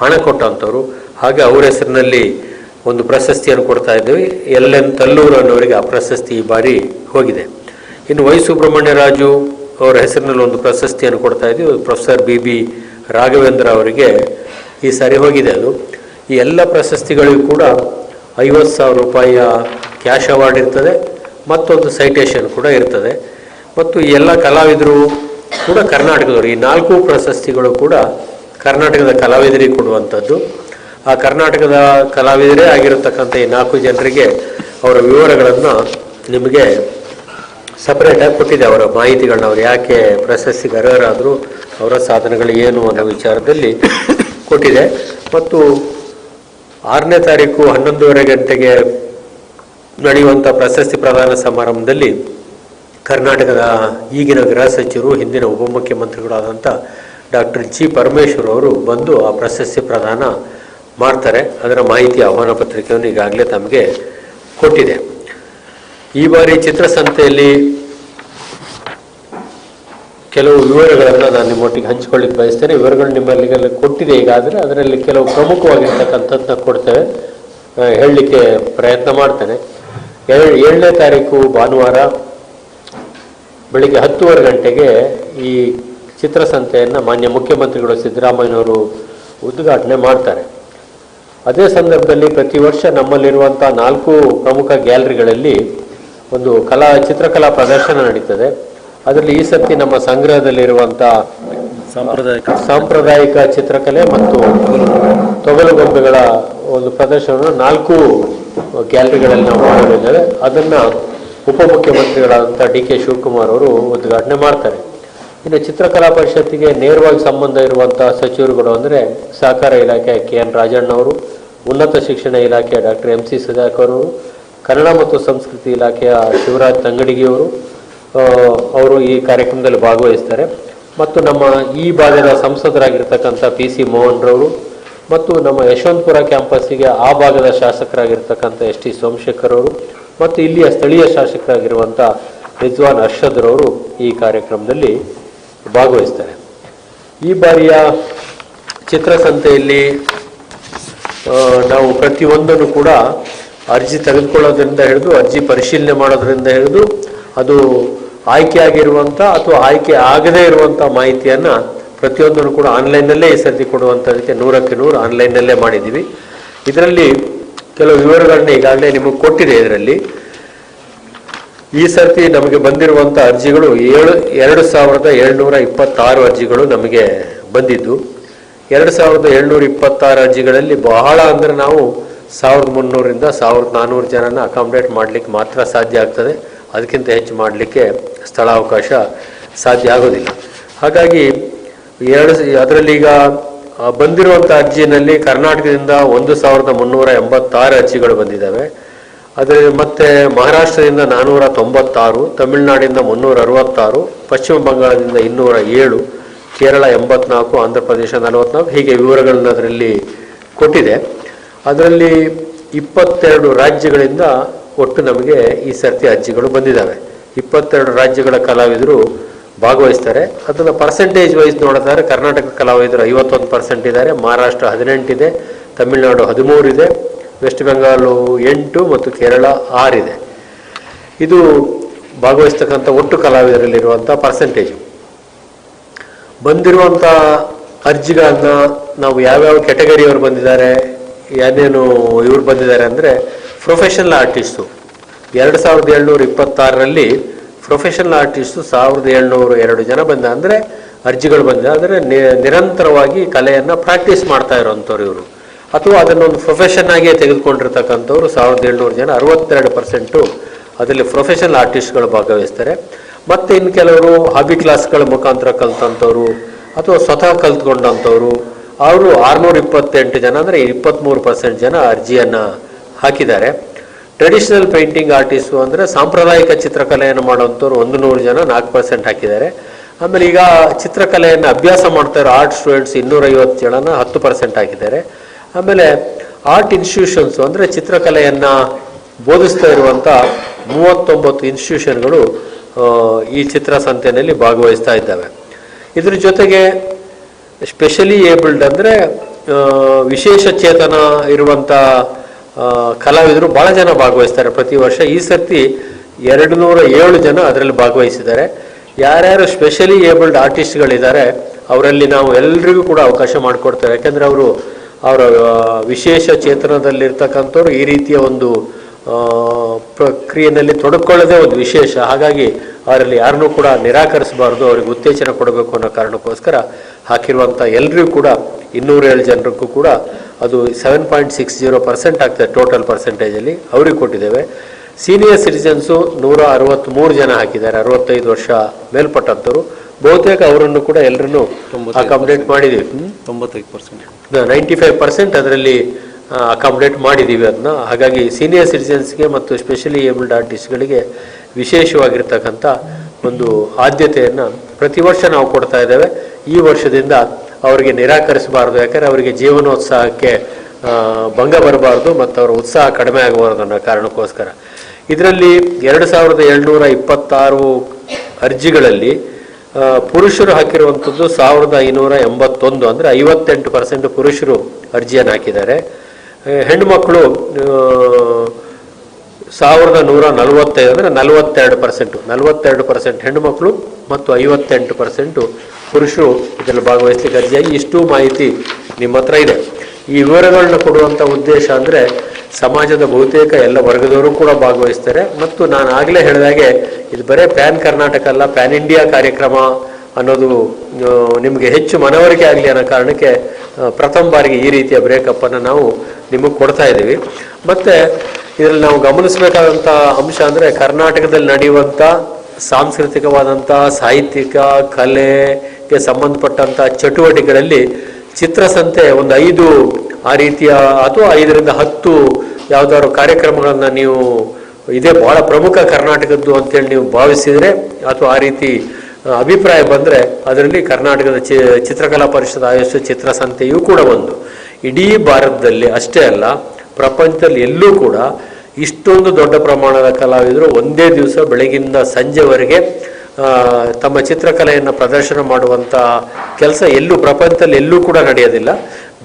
ಹಣ ಕೊಟ್ಟಂಥವ್ರು ಹಾಗೆ ಅವರ ಹೆಸರಿನಲ್ಲಿ ಒಂದು ಪ್ರಶಸ್ತಿಯನ್ನು ಕೊಡ್ತಾ ಇದ್ದೀವಿ. ಎಲ್ ತಲ್ಲೂರು ಅನ್ನೋರಿಗೆ ಆ ಪ್ರಶಸ್ತಿ ಈ ಬಾರಿ ಹೋಗಿದೆ. ಇನ್ನು ವೈ ಸುಬ್ರಹ್ಮಣ್ಯ ರಾಜು ಅವರ ಹೆಸರಿನಲ್ಲಿ ಒಂದು ಪ್ರಶಸ್ತಿಯನ್ನು ಕೊಡ್ತಾ ಇದ್ದೀವಿ. ಪ್ರೊಫೆಸರ್ ಬಿ ಬಿ ರಾಘವೇಂದ್ರ ಅವರಿಗೆ ಈ ಸಾರಿ ಹೋಗಿದೆ ಅದು. ಈ ಎಲ್ಲ ಪ್ರಶಸ್ತಿಗಳಿಗೂ ಕೂಡ ಐವತ್ತು ಸಾವಿರ ರೂಪಾಯಿಯ ಕ್ಯಾಶ್ ಅವಾರ್ಡ್ ಇರ್ತದೆ. ಮತ್ತೊಂದು ಸೈಟೇಷನ್ ಕೂಡ ಇರ್ತದೆ. ಮತ್ತು ಈ ಎಲ್ಲ ಕಲಾವಿದರು ಕೂಡ ಕರ್ನಾಟಕದವರು, ಈ ನಾಲ್ಕು ಪ್ರಶಸ್ತಿಗಳು ಕೂಡ ಕರ್ನಾಟಕದ ಕಲಾವಿದರಿಗೆ ಕೊಡುವಂಥದ್ದು. ಆ ಕರ್ನಾಟಕದ ಕಲಾವಿದರೇ ಆಗಿರತಕ್ಕಂಥ ಈ ನಾಲ್ಕು ಜನರಿಗೆ ಅವರ ವಿವರಗಳನ್ನು ನಿಮಗೆ ಸಪರೇಟಾಗಿ ಕೊಟ್ಟಿದೆ ಅವರ ಮಾಹಿತಿಗಳನ್ನ ಅವ್ರು ಯಾಕೆ ಪ್ರಶಸ್ತಿಗೆ ಅರ್ಹರಾದರು ಅವರ ಸಾಧನೆಗಳು ಏನು ಅನ್ನೋ ವಿಚಾರದಲ್ಲಿ ಕೊಟ್ಟಿದೆ. ಮತ್ತು ಆರನೇ ತಾರೀಕು ಹನ್ನೊಂದೂವರೆ ಗಂಟೆಗೆ ನಡೆಯುವಂಥ ಪ್ರಶಸ್ತಿ ಪ್ರದಾನ ಸಮಾರಂಭದಲ್ಲಿ ಕರ್ನಾಟಕದ ಈಗಿನ ಗೃಹ ಸಚಿವರು, ಹಿಂದಿನ ಉಪಮುಖ್ಯಮಂತ್ರಿಗಳಾದಂಥ ಡಾಕ್ಟರ್ ಜಿ ಪರಮೇಶ್ವರ್ ಅವರು ಬಂದು ಆ ಪ್ರಶಸ್ತಿ ಪ್ರದಾನ ಮಾಡ್ತಾರೆ. ಅದರ ಮಾಹಿತಿ ಆಹ್ವಾನ ಪತ್ರಿಕೆಯನ್ನು ಈಗಾಗಲೇ ತಮಗೆ ಕೊಟ್ಟಿದೆ. ಈ ಬಾರಿ ಚಿತ್ರಸಂತೆಯಲ್ಲಿ ಕೆಲವು ವಿವರಗಳನ್ನು ನಾನು ನಿಮ್ಮೊಟ್ಟಿಗೆ ಹಂಚಿಕೊಳ್ಳಿಕ್ಕೆ ಬಯಸ್ತೇನೆ. ವಿವರಗಳು ನಿಮ್ಮಲ್ಲಿಗೆಲ್ಲ ಕೊಟ್ಟಿದೆ ಈಗಾದರೆ. ಅದರಲ್ಲಿ ಕೆಲವು ಪ್ರಮುಖವಾಗಿರ್ತಕ್ಕಂಥದ್ದನ್ನ ಕೊಡ್ತೇವೆ. ಹೇಳಲಿಕ್ಕೆ ಪ್ರಯತ್ನ ಮಾಡ್ತೇನೆ. ಏಳ್, ಏಳನೇ ತಾರೀಕು ಭಾನುವಾರ ಬೆಳಿಗ್ಗೆ ಹತ್ತುವರೆ ಗಂಟೆಗೆ ಈ ಚಿತ್ರಸಂತೆಯನ್ನು ಮಾನ್ಯ ಮುಖ್ಯಮಂತ್ರಿಗಳು ಸಿದ್ದರಾಮಯ್ಯನವರು ಉದ್ಘಾಟನೆ ಮಾಡ್ತಾರೆ. ಅದೇ ಸಂದರ್ಭದಲ್ಲಿ ಪ್ರತಿ ವರ್ಷ ನಮ್ಮಲ್ಲಿರುವಂಥ ನಾಲ್ಕು ಪ್ರಮುಖ ಗ್ಯಾಲರಿಗಳಲ್ಲಿ ಒಂದು ಕಲಾ ಚಿತ್ರಕಲಾ ಪ್ರದರ್ಶನ ನಡೀತದೆ. ಅದರಲ್ಲಿ ಈ ಸರ್ತಿ ನಮ್ಮ ಸಂಗ್ರಹದಲ್ಲಿರುವಂಥ ಸಾಂಪ್ರದಾಯಿಕ ಸಾಂಪ್ರದಾಯಿಕ ಚಿತ್ರಕಲೆ ಮತ್ತು ತೊಗಲು ಗೊಂಬೆಗಳ ಒಂದು ಪ್ರದರ್ಶನವನ್ನು ನಾಲ್ಕು ಗ್ಯಾಲರಿಗಳಲ್ಲಿ ನಾವು ಮಾಡಿದ್ದೇವೆ ಅದನ್ನು ಉಪಮುಖ್ಯಮಂತ್ರಿಗಳಾದಂಥ ಡಿ ಕೆ ಶಿವಕುಮಾರ್ ಅವರು ಉದ್ಘಾಟನೆ ಮಾಡ್ತಾರೆ. ಇನ್ನು ಚಿತ್ರಕಲಾ ಪರಿಷತ್ತಿಗೆ ನೇರವಾಗಿ ಸಂಬಂಧ ಇರುವಂಥ ಸಚಿವರುಗಳು ಅಂದರೆ ಸಹಕಾರ ಇಲಾಖೆ ಕೆ ಎನ್ ರಾಜಣ್ಣವರು ಉನ್ನತ ಶಿಕ್ಷಣ ಇಲಾಖೆ ಡಾಕ್ಟರ್ ಎಂ ಸಿ ಸುಧಾಕರ್ ಅವರು ಕನ್ನಡ ಮತ್ತು ಸಂಸ್ಕೃತಿ ಇಲಾಖೆಯ ಶಿವರಾಜ್ ತಂಗಡಿಗಿಯವರು ಅವರು ಈ ಕಾರ್ಯಕ್ರಮದಲ್ಲಿ ಭಾಗವಹಿಸ್ತಾರೆ. ಮತ್ತು ನಮ್ಮ ಈ ಭಾಗದ ಸಂಸದರಾಗಿರ್ತಕ್ಕಂಥ ಪಿ ಸಿ ಮೋಹನ್ ರವರು ಮತ್ತು ನಮ್ಮ ಯಶವಂತಪುರ ಕ್ಯಾಂಪಸ್ಸಿಗೆ ಆ ಭಾಗದ ಶಾಸಕರಾಗಿರ್ತಕ್ಕಂಥ ಎಸ್ ಟಿ ಸೋಮಶೇಖರ್ ಅವರು ಮತ್ತು ಇಲ್ಲಿಯ ಸ್ಥಳೀಯ ಶಾಸಕರಾಗಿರುವಂಥ ರಿಜ್ವಾನ್ ಅರ್ಷದ್ರವರು ಈ ಕಾರ್ಯಕ್ರಮದಲ್ಲಿ ಭಾಗವಹಿಸ್ತಾರೆ. ಈ ಬಾರಿಯ ಚಿತ್ರಸಂತೆಯಲ್ಲಿ ನಾವು ಪ್ರತಿಯೊಂದನ್ನು ಕೂಡ ಅರ್ಜಿ ತೆಗೆದುಕೊಳ್ಳೋದ್ರಿಂದ ಹಿಡಿದು, ಅರ್ಜಿ ಪರಿಶೀಲನೆ ಮಾಡೋದ್ರಿಂದ ಹಿಡಿದು, ಅದು ಆಯ್ಕೆಯಾಗಿರುವಂಥ ಅಥವಾ ಆಯ್ಕೆ ಆಗದೇ ಇರುವಂಥ ಮಾಹಿತಿಯನ್ನು ಪ್ರತಿಯೊಂದನ್ನು ಕೂಡ ಆನ್ಲೈನ್ನಲ್ಲೇ ಸರ್ತಿ ಕೊಡುವಂಥದಕ್ಕೆ ನೂರಕ್ಕೆ ನೂರು ಆನ್ಲೈನ್ನಲ್ಲೇ ಮಾಡಿದ್ದೀವಿ. ಇದರಲ್ಲಿ ಕೆಲವು ವಿವರಗಳನ್ನ ಈಗಾಗಲೇ ನಿಮಗೆ ಕೊಟ್ಟಿದೆ ಇದರಲ್ಲಿ. ಈ ಸರ್ತಿ ನಮಗೆ ಬಂದಿರುವಂಥ ಅರ್ಜಿಗಳು ಏಳು, ಎರಡು ಸಾವಿರದ ಏಳ್ನೂರ ಇಪ್ಪತ್ತಾರು ಅರ್ಜಿಗಳು ನಮಗೆ ಬಂದಿದ್ದು. ಎರಡು ಸಾವಿರದ ಏಳ್ನೂರ ಇಪ್ಪತ್ತಾರು ಅರ್ಜಿಗಳಲ್ಲಿ ಬಹಳ ಅಂದರೆ ನಾವು ಸಾವಿರದ ಮುನ್ನೂರಿಂದ ಸಾವಿರದ ನಾನ್ನೂರು ಜನನ ಅಕಾಮಡೇಟ್ ಮಾಡಲಿಕ್ಕೆ ಮಾತ್ರ ಸಾಧ್ಯ ಆಗ್ತದೆ. ಅದಕ್ಕಿಂತ ಹೆಚ್ಚು ಮಾಡಲಿಕ್ಕೆ ಸ್ಥಳಾವಕಾಶ ಸಾಧ್ಯ ಆಗೋದಿಲ್ಲ. ಹಾಗಾಗಿ ಎರಡು ಅದರಲ್ಲಿ ಈಗ ಬಂದಿರುವಂಥ ಅರ್ಜಿನಲ್ಲಿ ಕರ್ನಾಟಕದಿಂದ ಒಂದು ಸಾವಿರದ ಮುನ್ನೂರ ಎಂಬತ್ತಾರು ಅರ್ಜಿಗಳು ಬಂದಿದ್ದಾವೆ. ಅದರ ಮತ್ತೆ ಮಹಾರಾಷ್ಟ್ರದಿಂದ ನಾನ್ನೂರ ತೊಂಬತ್ತಾರು, ತಮಿಳುನಾಡಿಂದ ಮುನ್ನೂರ ಅರವತ್ತಾರು, ಪಶ್ಚಿಮ ಬಂಗಾಳದಿಂದ ಇನ್ನೂರ ಏಳು, ಕೇರಳ ಎಂಬತ್ನಾಲ್ಕು ಆಂಧ್ರ ಪ್ರದೇಶ ನಲವತ್ನಾಲ್ಕು, ಹೀಗೆ ವಿವರಗಳನ್ನು ಅದರಲ್ಲಿ ಕೊಟ್ಟಿದೆ. ಅದರಲ್ಲಿ ಇಪ್ಪತ್ತೆರಡು ರಾಜ್ಯಗಳಿಂದ ಒಟ್ಟು ನಮಗೆ ಈ ಸರ್ತಿ ಅರ್ಜಿಗಳು ಬಂದಿದ್ದಾವೆ. ಇಪ್ಪತ್ತೆರಡು ರಾಜ್ಯಗಳ ಕಲಾವಿದರು ಭಾಗವಹಿಸ್ತಾರೆ. ಅದನ್ನು ಪರ್ಸೆಂಟೇಜ್ ವೈಸ್ ನೋಡಿದ್ರೆ ಕರ್ನಾಟಕ ಕಲಾವಿದರು ಐವತ್ತೊಂದು ಪರ್ಸೆಂಟ್ ಇದ್ದಾರೆ, ಮಹಾರಾಷ್ಟ್ರ ಹದಿನೆಂಟಿದೆ, ತಮಿಳುನಾಡು ಹದಿಮೂರಿದೆ ವೆಸ್ಟ್ ಬೆಂಗಾಲು ಎಂಟು ಮತ್ತು ಕೇರಳ ಆರಿದೆ. ಇದು ಭಾಗವಹಿಸ್ತಕ್ಕಂಥ ಒಟ್ಟು ಕಲಾವಿದರಲ್ಲಿರುವಂಥ ಪರ್ಸೆಂಟೇಜು ಬಂದಿರುವಂಥ ಅರ್ಜಿಗಳನ್ನು ನಾವು ಯಾವ್ಯಾವ ಕ್ಯಾಟಗರಿಯವರು ಬಂದಿದ್ದಾರೆ ಏನೇನು ಇವ್ರು ಬಂದಿದ್ದಾರೆ ಅಂದರೆ ಪ್ರೊಫೆಷನಲ್ ಆರ್ಟಿಸ್ಟು ಎರಡು ಸಾವಿರದ ಏಳ್ನೂರ ಇಪ್ಪತ್ತಾರರಲ್ಲಿ ಪ್ರೊಫೆಷನಲ್ ಆರ್ಟಿಸ್ಟು ಸಾವಿರದ ಏಳ್ನೂರು ಎರಡು ಜನ ಬಂದ ಅಂದರೆ ಅರ್ಜಿಗಳು ಬಂದ. ಅಂದರೆ ನಿರಂತರವಾಗಿ ಕಲೆಯನ್ನು ಪ್ರಾಕ್ಟೀಸ್ ಮಾಡ್ತಾ ಇರೋವಂಥವ್ರು ಇವರು. ಅಥವಾ ಅದನ್ನೊಂದು ಪ್ರೊಫೆಷನ್ ಆಗಿಯೇ ತೆಗೆದುಕೊಂಡಿರ್ತಕ್ಕಂಥವ್ರು ಸಾವಿರದ ಏಳ್ನೂರು ಜನ ಅರವತ್ತೆರಡು ಪರ್ಸೆಂಟು ಅದರಲ್ಲಿ ಪ್ರೊಫೆಷನಲ್ ಆರ್ಟಿಸ್ಟ್ಗಳು ಭಾಗವಹಿಸ್ತಾರೆ. ಮತ್ತು ಇನ್ನು ಕೆಲವರು ಹಾಬಿ ಕ್ಲಾಸ್ಗಳ ಮುಖಾಂತರ ಕಲ್ತಂಥವ್ರು, ಅಥವಾ ಸ್ವತಃ ಕಲ್ತ್ಕೊಂಡಂಥವ್ರು ಅವರು ಆರುನೂರ ಇಪ್ಪತ್ತೆಂಟು ಜನ ಅಂದರೆ ಇಪ್ಪತ್ತ್ಮೂರು ಪರ್ಸೆಂಟ್ ಜನ ಅರ್ಜಿಯನ್ನು ಹಾಕಿದ್ದಾರೆ. ಟ್ರೆಡಿಷನಲ್ ಪೇಂಟಿಂಗ್ ಆರ್ಟಿಸ್ಟು ಅಂದರೆ ಸಾಂಪ್ರದಾಯಿಕ ಚಿತ್ರಕಲೆಯನ್ನು ಮಾಡುವಂಥವ್ರು ಒಂದು ನೂರು ಜನ, ನಾಲ್ಕು ಪರ್ಸೆಂಟ್ ಹಾಕಿದ್ದಾರೆ. ಆಮೇಲೆ ಈಗ ಚಿತ್ರಕಲೆಯನ್ನು ಅಭ್ಯಾಸ ಮಾಡ್ತಾ ಇರೋ ಆರ್ಟ್ ಸ್ಟೂಡೆಂಟ್ಸ್ ಇನ್ನೂರೈವತ್ತು ಜನನ ಹತ್ತು ಪರ್ಸೆಂಟ್ ಹಾಕಿದ್ದಾರೆ. ಆಮೇಲೆ ಆರ್ಟ್ ಇನ್ಸ್ಟಿಟ್ಯೂಷನ್ಸು ಅಂದರೆ ಚಿತ್ರಕಲೆಯನ್ನು ಬೋಧಿಸ್ತಾ ಇರುವಂಥ ಮೂವತ್ತೊಂಬತ್ತು ಇನ್ಸ್ಟಿಟ್ಯೂಷನ್ಗಳು ಈ ಚಿತ್ರಸಂತೆಯಲ್ಲಿ ಭಾಗವಹಿಸ್ತಾ ಇದ್ದಾವೆ. ಇದ್ರ ಜೊತೆಗೆ ಸ್ಪೆಷಲಿ ಏಬಲ್ಡ್ ಅಂದರೆ ವಿಶೇಷ ಚೇತನ ಇರುವಂಥ ಕಲಾವಿದರು ಭಾಳ ಜನ ಭಾಗವಹಿಸ್ತಾರೆ. ಪ್ರತಿ ವರ್ಷ ಈ ಸರ್ತಿ ಎರಡು ನೂರ ಏಳು ಜನ ಅದರಲ್ಲಿ ಭಾಗವಹಿಸಿದ್ದಾರೆ. ಯಾರ್ಯಾರು ಸ್ಪೆಷಲಿ ಏಬಲ್ಡ್ ಆರ್ಟಿಸ್ಟ್ಗಳಿದ್ದಾರೆ ಅವರಲ್ಲಿ ನಾವು ಎಲ್ರಿಗೂ ಕೂಡ ಅವಕಾಶ ಮಾಡಿಕೊಡ್ತೇವೆ. ಯಾಕೆಂದರೆ ಅವರು ಅವರ ವಿಶೇಷ ಚೇತನದಲ್ಲಿರ್ತಕ್ಕಂಥವ್ರು ಈ ರೀತಿಯ ಒಂದು ಪ್ರಕ್ರಿಯೆಯಲ್ಲಿ ತೊಡಕೊಳ್ಳೋದೇ ಒಂದು ವಿಶೇಷ. ಹಾಗಾಗಿ ಅವರಲ್ಲಿ ಯಾರನ್ನೂ ಕೂಡ ನಿರಾಕರಿಸಬಾರ್ದು ಅವ್ರಿಗೆ ಉತ್ತೇಜನ ಕೊಡಬೇಕು ಅನ್ನೋ ಕಾರಣಕ್ಕೋಸ್ಕರ ಹಾಕಿರುವಂಥ ಎಲ್ಲರಿಗೂ ಕೂಡ ಇನ್ನೂರೇಳು ಜನರಿಗೂ ಕೂಡ ಅದು seven point six zero percent ಆಗ್ತದೆ ಟೋಟಲ್ ಪರ್ಸೆಂಟೇಜಲ್ಲಿ ಅವ್ರಿಗೆ ಕೊಟ್ಟಿದ್ದೇವೆ. ಸೀನಿಯರ್ ಸಿಟಿಸನ್ಸು ನೂರ ಅರವತ್ತ್ಮೂರು ಜನ ಹಾಕಿದ್ದಾರೆ ಅರವತ್ತೈದು ವರ್ಷ ಮೇಲ್ಪಟ್ಟಂಥವ್ರು ಬಹುತೇಕ ಅವರನ್ನು ಕೂಡ ಎಲ್ಲರನ್ನು ಅಕಾಮಿಡೇಟ್ ಮಾಡಿದ್ದೀವಿ? ತೊಂಬತ್ತೈದು ಪರ್ಸೆಂಟ್ ನೈಂಟಿ ಫೈವ್ ಪರ್ಸೆಂಟ್ ಅದರಲ್ಲಿ ಅಕಾಮಿಡೇಟ್ ಮಾಡಿದ್ದೀವಿ ಅದನ್ನ ಹಾಗಾಗಿ ಸೀನಿಯರ್ ಸಿಟಿಸನ್ಸ್ಗೆ ಮತ್ತು ಸ್ಪೆಷಲಿ ಏಬಲ್ಡ್ ಆರ್ಟಿಸ್ಟ್ಗಳಿಗೆ ವಿಶೇಷವಾಗಿರ್ತಕ್ಕಂಥ ಒಂದು ಆದ್ಯತೆಯನ್ನು ಪ್ರತಿ ವರ್ಷ ನಾವು ಕೊಡ್ತಾ ಇದ್ದೇವೆ. ಈ ವರ್ಷದಿಂದ ಅವರಿಗೆ ನಿರಾಕರಿಸಬಾರ್ದು. ಯಾಕಂದರೆ ಅವರಿಗೆ ಜೀವನೋತ್ಸಾಹಕ್ಕೆ ಭಂಗ ಬರಬಾರ್ದು ಮತ್ತು ಅವರ ಉತ್ಸಾಹ ಕಡಿಮೆ ಆಗಬಾರ್ದು ಅನ್ನೋ ಕಾರಣಕ್ಕೋಸ್ಕರ. ಇದರಲ್ಲಿ ಎರಡು ಸಾವಿರದ ಏಳ್ನೂರ ಇಪ್ಪತ್ತಾರು ಅರ್ಜಿಗಳಲ್ಲಿ ಪುರುಷರು ಹಾಕಿರುವಂಥದ್ದು ಸಾವಿರದ ಐನೂರ ಎಂಬತ್ತೊಂದು. ಅಂದರೆ ಐವತ್ತೆಂಟು ಪರ್ಸೆಂಟ್ ಪುರುಷರು ಅರ್ಜಿಯನ್ನು ಹಾಕಿದ್ದಾರೆ. ಆ, ಮಕ್ಕಳು ಸಾವಿರದ ನೂರ ನಲವತ್ತೈದು ಅಂದರೆ ನಲವತ್ತೆರಡು ಪರ್ಸೆಂಟು. ನಲವತ್ತೆರಡು ಪರ್ಸೆಂಟ್ ಹೆಣ್ಣುಮಕ್ಕಳು ಮತ್ತು ಐವತ್ತೆಂಟು ಪರ್ಸೆಂಟು ಪುರುಷರು ಇದರಲ್ಲಿ ಭಾಗವಹಿಸಲಿಕ್ಕೆ ಅರ್ಜಿಯಾಗಿ ಇಷ್ಟು ಮಾಹಿತಿ ನಿಮ್ಮ ಹತ್ರ ಇದೆ. ಈ ವಿವರಗಳನ್ನ ಕೊಡುವಂಥ ಉದ್ದೇಶ ಅಂದರೆ ಸಮಾಜದ ಬಹುತೇಕ ಎಲ್ಲ ವರ್ಗದವರು ಕೂಡ ಭಾಗವಹಿಸ್ತಾರೆ. ಮತ್ತು ನಾನು ಆಗಲೇ ಹೇಳಿದಾಗೆ ಇದು ಬರೀ ಪ್ಯಾನ್ ಕರ್ನಾಟಕ ಅಲ್ಲ ಪ್ಯಾನ್ ಇಂಡಿಯಾ ಕಾರ್ಯಕ್ರಮ ಅನ್ನೋದು ನಿಮಗೆ ಹೆಚ್ಚು ಮನವರಿಕೆ ಆಗಲಿ ಅನ್ನೋ ಕಾರಣಕ್ಕೆ ಪ್ರಥಮ ಬಾರಿಗೆ ಈ ರೀತಿಯ ಬ್ರೇಕಪ್ಪನ್ನು ನಾವು ನಿಮಗೆ ಕೊಡ್ತಾ ಇದ್ದೀವಿ. ಮತ್ತು, ಇದರಲ್ಲಿ ನಾವು ಗಮನಿಸಬೇಕಾದಂಥ ಅಂಶ ಅಂದರೆ ಕರ್ನಾಟಕದಲ್ಲಿ ನಡೆಯುವಂಥ ಸಾಂಸ್ಕೃತಿಕವಾದಂಥ ಸಾಹಿತ್ಯಿಕ ಕಲೆಗೆ ಸಂಬಂಧಪಟ್ಟಂಥ ಚಟುವಟಿಕೆಗಳಲ್ಲಿ ಚಿತ್ರಸಂತೆ ಒಂದು ಐದು ಆ ರೀತಿಯ ಅಥವಾ ಐದರಿಂದ ಹತ್ತು ಯಾವ್ದಾದ್ರು ಕಾರ್ಯಕ್ರಮಗಳನ್ನು ನೀವು, ಇದೇ ಬಹಳ ಪ್ರಮುಖ ಕರ್ನಾಟಕದ್ದು ಅಂತೇಳಿ ನೀವು ಭಾವಿಸಿದರೆ ಅಥವಾ ಆ ರೀತಿ ಅಭಿಪ್ರಾಯ ಬಂದರೆ ಅದರಲ್ಲಿ ಕರ್ನಾಟಕದ ಚಿ, ಚಿತ್ರಕಲಾ ಪರಿಷತ್ ಆಯೋಜಿಸುವ ಚಿತ್ರಸಂತೆಯೂ ಕೂಡ ಒಂದು. ಇಡೀ ಭಾರತದಲ್ಲಿ ಅಷ್ಟೇ ಅಲ್ಲ, ಪ್ರಪಂಚದಲ್ಲಿ ಎಲ್ಲೂ ಕೂಡ ಇಷ್ಟೊಂದು ದೊಡ್ಡ ಪ್ರಮಾಣದ ಕಲಾವಿದರು ಒಂದೇ ದಿವಸ ಬೆಳಗಿಂದ ಸಂಜೆವರೆಗೆ ತಮ್ಮ ಚಿತ್ರಕಲೆಯನ್ನು ಪ್ರದರ್ಶನ ಮಾಡುವಂಥ ಕೆಲಸ ಎಲ್ಲೂ, ಪ್ರಪಂಚದಲ್ಲಿ ಎಲ್ಲೂ ಕೂಡ ನಡೆಯೋದಿಲ್ಲ.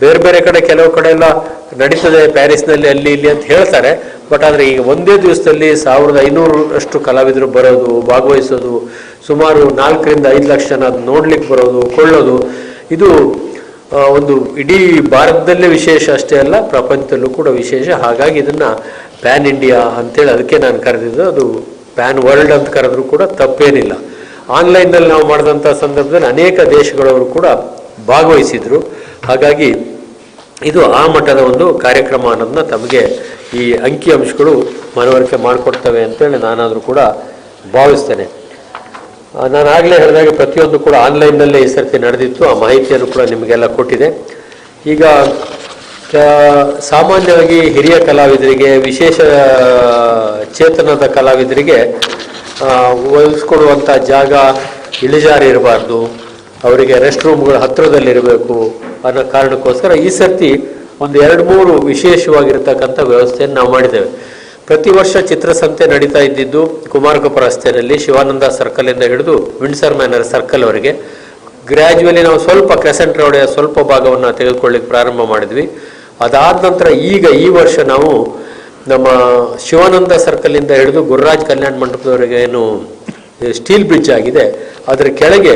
ಬೇರೆ ಬೇರೆ ಕಡೆ ಕೆಲವು ಕಡೆ ಎಲ್ಲ ನಡೀತದೆ ಪ್ಯಾರಿಸ್ನಲ್ಲಿ, ಅಲ್ಲಿ, ಇಲ್ಲಿ ಅಂತ ಹೇಳ್ತಾರೆ. ಬಟ್ ಆದರೆ ಈಗ ಒಂದೇ ದಿವಸದಲ್ಲಿ ಸಾವಿರದ ಐನೂರಷ್ಟು ಕಲಾವಿದರು ಬರೋದು, ಭಾಗವಹಿಸೋದು, ಸುಮಾರು ನಾಲ್ಕರಿಂದ ಐದು ಲಕ್ಷ ಜನ ಅದು ನೋಡ್ಲಿಕ್ಕೆ ಬರೋದು, ಕೊಳ್ಳೋದು, ಇದು ಒಂದು ಇಡೀ ಭಾರತದಲ್ಲೇ ವಿಶೇಷ ಅಷ್ಟೇ ಅಲ್ಲ, ಪ್ರಪಂಚದಲ್ಲೂ ಕೂಡ ವಿಶೇಷ. ಹಾಗಾಗಿ ಇದನ್ನ ಪ್ಯಾನ್ ಇಂಡಿಯಾ ಅಂತೇಳಿ ಅದಕ್ಕೆ ನಾನು ಕರೆದಿದ್ದು. ಅದು ಪ್ಯಾನ್ ವರ್ಲ್ಡ್ ಅಂತ ಕರೆದ್ರೂ ಕೂಡ ತಪ್ಪೇನಿಲ್ಲ. ಆನ್ಲೈನ್ನಲ್ಲಿ ನಾವು ಮಾಡಿದಂಥ ಸಂದರ್ಭದಲ್ಲಿ ಅನೇಕ ದೇಶಗಳವರು ಕೂಡ ಭಾಗವಹಿಸಿದ್ರು. ಹಾಗಾಗಿ ಇದು ಆ ಮಟ್ಟದ ಒಂದು ಕಾರ್ಯಕ್ರಮ ಅನ್ನೋದನ್ನ ತಮಗೆ ಈ ಅಂಕಿಅಂಶಗಳು ಮನವರಿಕೆ ಮಾಡಿಕೊಡ್ತವೆ ಅಂತೇಳಿ ನಾನಾದರೂ ಕೂಡ ಭಾವಿಸ್ತೇನೆ. ನಾನು ಆಗಲೇ ಹೇಳಿದಾಗ ಪ್ರತಿಯೊಂದು ಕೂಡ ಆನ್ಲೈನ್ನಲ್ಲೇ ಈ ಸರ್ತಿ ನಡೆದಿತ್ತು. ಆ ಮಾಹಿತಿಯನ್ನು ಕೂಡ ನಿಮಗೆಲ್ಲ ಕೊಟ್ಟಿದೆ. ಈಗ ಸಾಮಾನ್ಯವಾಗಿ ಹಿರಿಯ ಕಲಾವಿದರಿಗೆ, ವಿಶೇಷ ಚೇತನದ ಕಲಾವಿದರಿಗೆ ವಹಿಸ್ಕೊಡುವಂಥ ಜಾಗ ಇಳಿಜಾರು ಇರಬಾರ್ದು ಅವರಿಗೆ ರೆಸ್ಟ್ ರೂಮ್ಗಳು ಹತ್ತಿರದಲ್ಲಿರಬೇಕು ಅನ್ನೋ ಕಾರಣಕ್ಕೋಸ್ಕರ ಈ ಸರ್ತಿ ಒಂದು ಎರಡು ಮೂರು ವಿಶೇಷವಾಗಿರ್ತಕ್ಕಂಥ ವ್ಯವಸ್ಥೆಯನ್ನು ನಾವು ಮಾಡಿದ್ದೇವೆ. ಪ್ರತಿ ವರ್ಷ ಚಿತ್ರಸಂತೆ ನಡೀತಾ ಇದ್ದಿದ್ದು ಕುಮಾರಕೊಪ್ಪ ರಸ್ತೆಯಲ್ಲಿ ಶಿವಾನಂದ ಸರ್ಕಲಿಂದ ಹಿಡಿದು ವಿಂಡ್ಸರ್ ಮ್ಯಾನರ್ ಸರ್ಕಲ್ವರೆಗೆ ಗ್ರ್ಯಾಜುವಲಿ ನಾವು ಸ್ವಲ್ಪ ಕ್ರೆಸೆಂಟ್ ರೋಡೆಯ ಸ್ವಲ್ಪ ಭಾಗವನ್ನು ತೆಗೆದುಕೊಳ್ಳಿಕ್ಕೆ ಪ್ರಾರಂಭ ಮಾಡಿದ್ವಿ. ಅದಾದ ನಂತರ ಈಗ ಈ ವರ್ಷ ನಾವು ನಮ್ಮ ಶಿವಾನಂದ ಸರ್ಕಲಿಂದ ಹಿಡಿದು ಗುರುರಾಜ್ ಕಲ್ಯಾಣ ಮಂಟಪದವರೆಗೆ ಏನು ಸ್ಟೀಲ್ ಬ್ರಿಡ್ಜ್ ಆಗಿದೆ. ಅದರ ಕೆಳಗೆ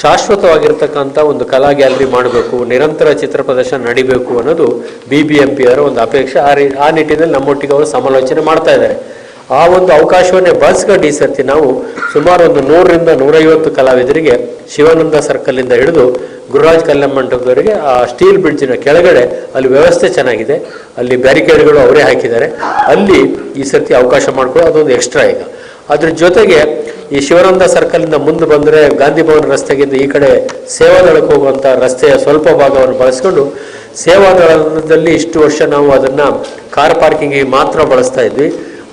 ಶಾಶ್ವತವಾಗಿರ್ತಕ್ಕಂಥ ಒಂದು ಕಲಾ ಗ್ಯಾಲರಿ ಮಾಡಬೇಕು, ನಿರಂತರ ಚಿತ್ರ ಪ್ರದರ್ಶನ ನಡಿಬೇಕು ಅನ್ನೋದು ಬಿ ಬಿ ಎಂ ಪಿ ಅವರ ಒಂದು ಅಪೇಕ್ಷೆ. ಆ ರೀ, ಆ ನಿಟ್ಟಿನಲ್ಲಿ ನಮ್ಮೊಟ್ಟಿಗೆ ಅವರು ಸಮಾಲೋಚನೆ ಮಾಡ್ತಾ ಇದ್ದಾರೆ. ಆ ಒಂದು ಅವಕಾಶವನ್ನೇ ಬಳಸ್ಕೊಂಡು ಈ ಸರ್ತಿ ನಾವು ಸುಮಾರು ಒಂದು ನೂರರಿಂದ ನೂರೈವತ್ತು ಕಲಾವಿದರಿಗೆ ಶಿವಾನಂದ ಸರ್ಕಲಿಂದ ಹಿಡಿದು ಗುರುರಾಜ್ ಕಲ್ಯಾಣ ಮಂಟಪದವರಿಗೆ ಆ ಸ್ಟೀಲ್ ಬ್ರಿಡ್ಜಿನ ಕೆಳಗಡೆ ಅಲ್ಲಿ ವ್ಯವಸ್ಥೆ ಚೆನ್ನಾಗಿದೆ. ಅಲ್ಲಿ ಬ್ಯಾರಿಕೇಡ್ಗಳು ಅವರೇ ಹಾಕಿದ್ದಾರೆ. ಅಲ್ಲಿ ಈ ಸರ್ತಿ ಅವಕಾಶ ಮಾಡಿಕೊಡೋದು ಅದೊಂದು ಎಕ್ಸ್ಟ್ರಾ ಈಗ. ಅದ್ರ ಜೊತೆಗೆ ಈ ಶಿವಾನಂದ ಇಂದ ಮುಂದೆ ಬಂದರೆ ಗಾಂಧಿ ಭವನ ರಸ್ತೆಗಿಂತ ಈ ಕಡೆ ಸೇವಾದಳಕ್ಕೆ ಹೋಗುವಂಥ ರಸ್ತೆಯ ಸ್ವಲ್ಪ ಭಾಗವನ್ನು ಬಳಸ್ಕೊಂಡು ಸೇವಾದಳದಲ್ಲಿ ಇಷ್ಟು ವರ್ಷ ನಾವು ಅದನ್ನು ಕಾರ್ ಪಾರ್ಕಿಂಗಿಗೆ ಮಾತ್ರ ಬಳಸ್ತಾ ಇದ್ವಿ.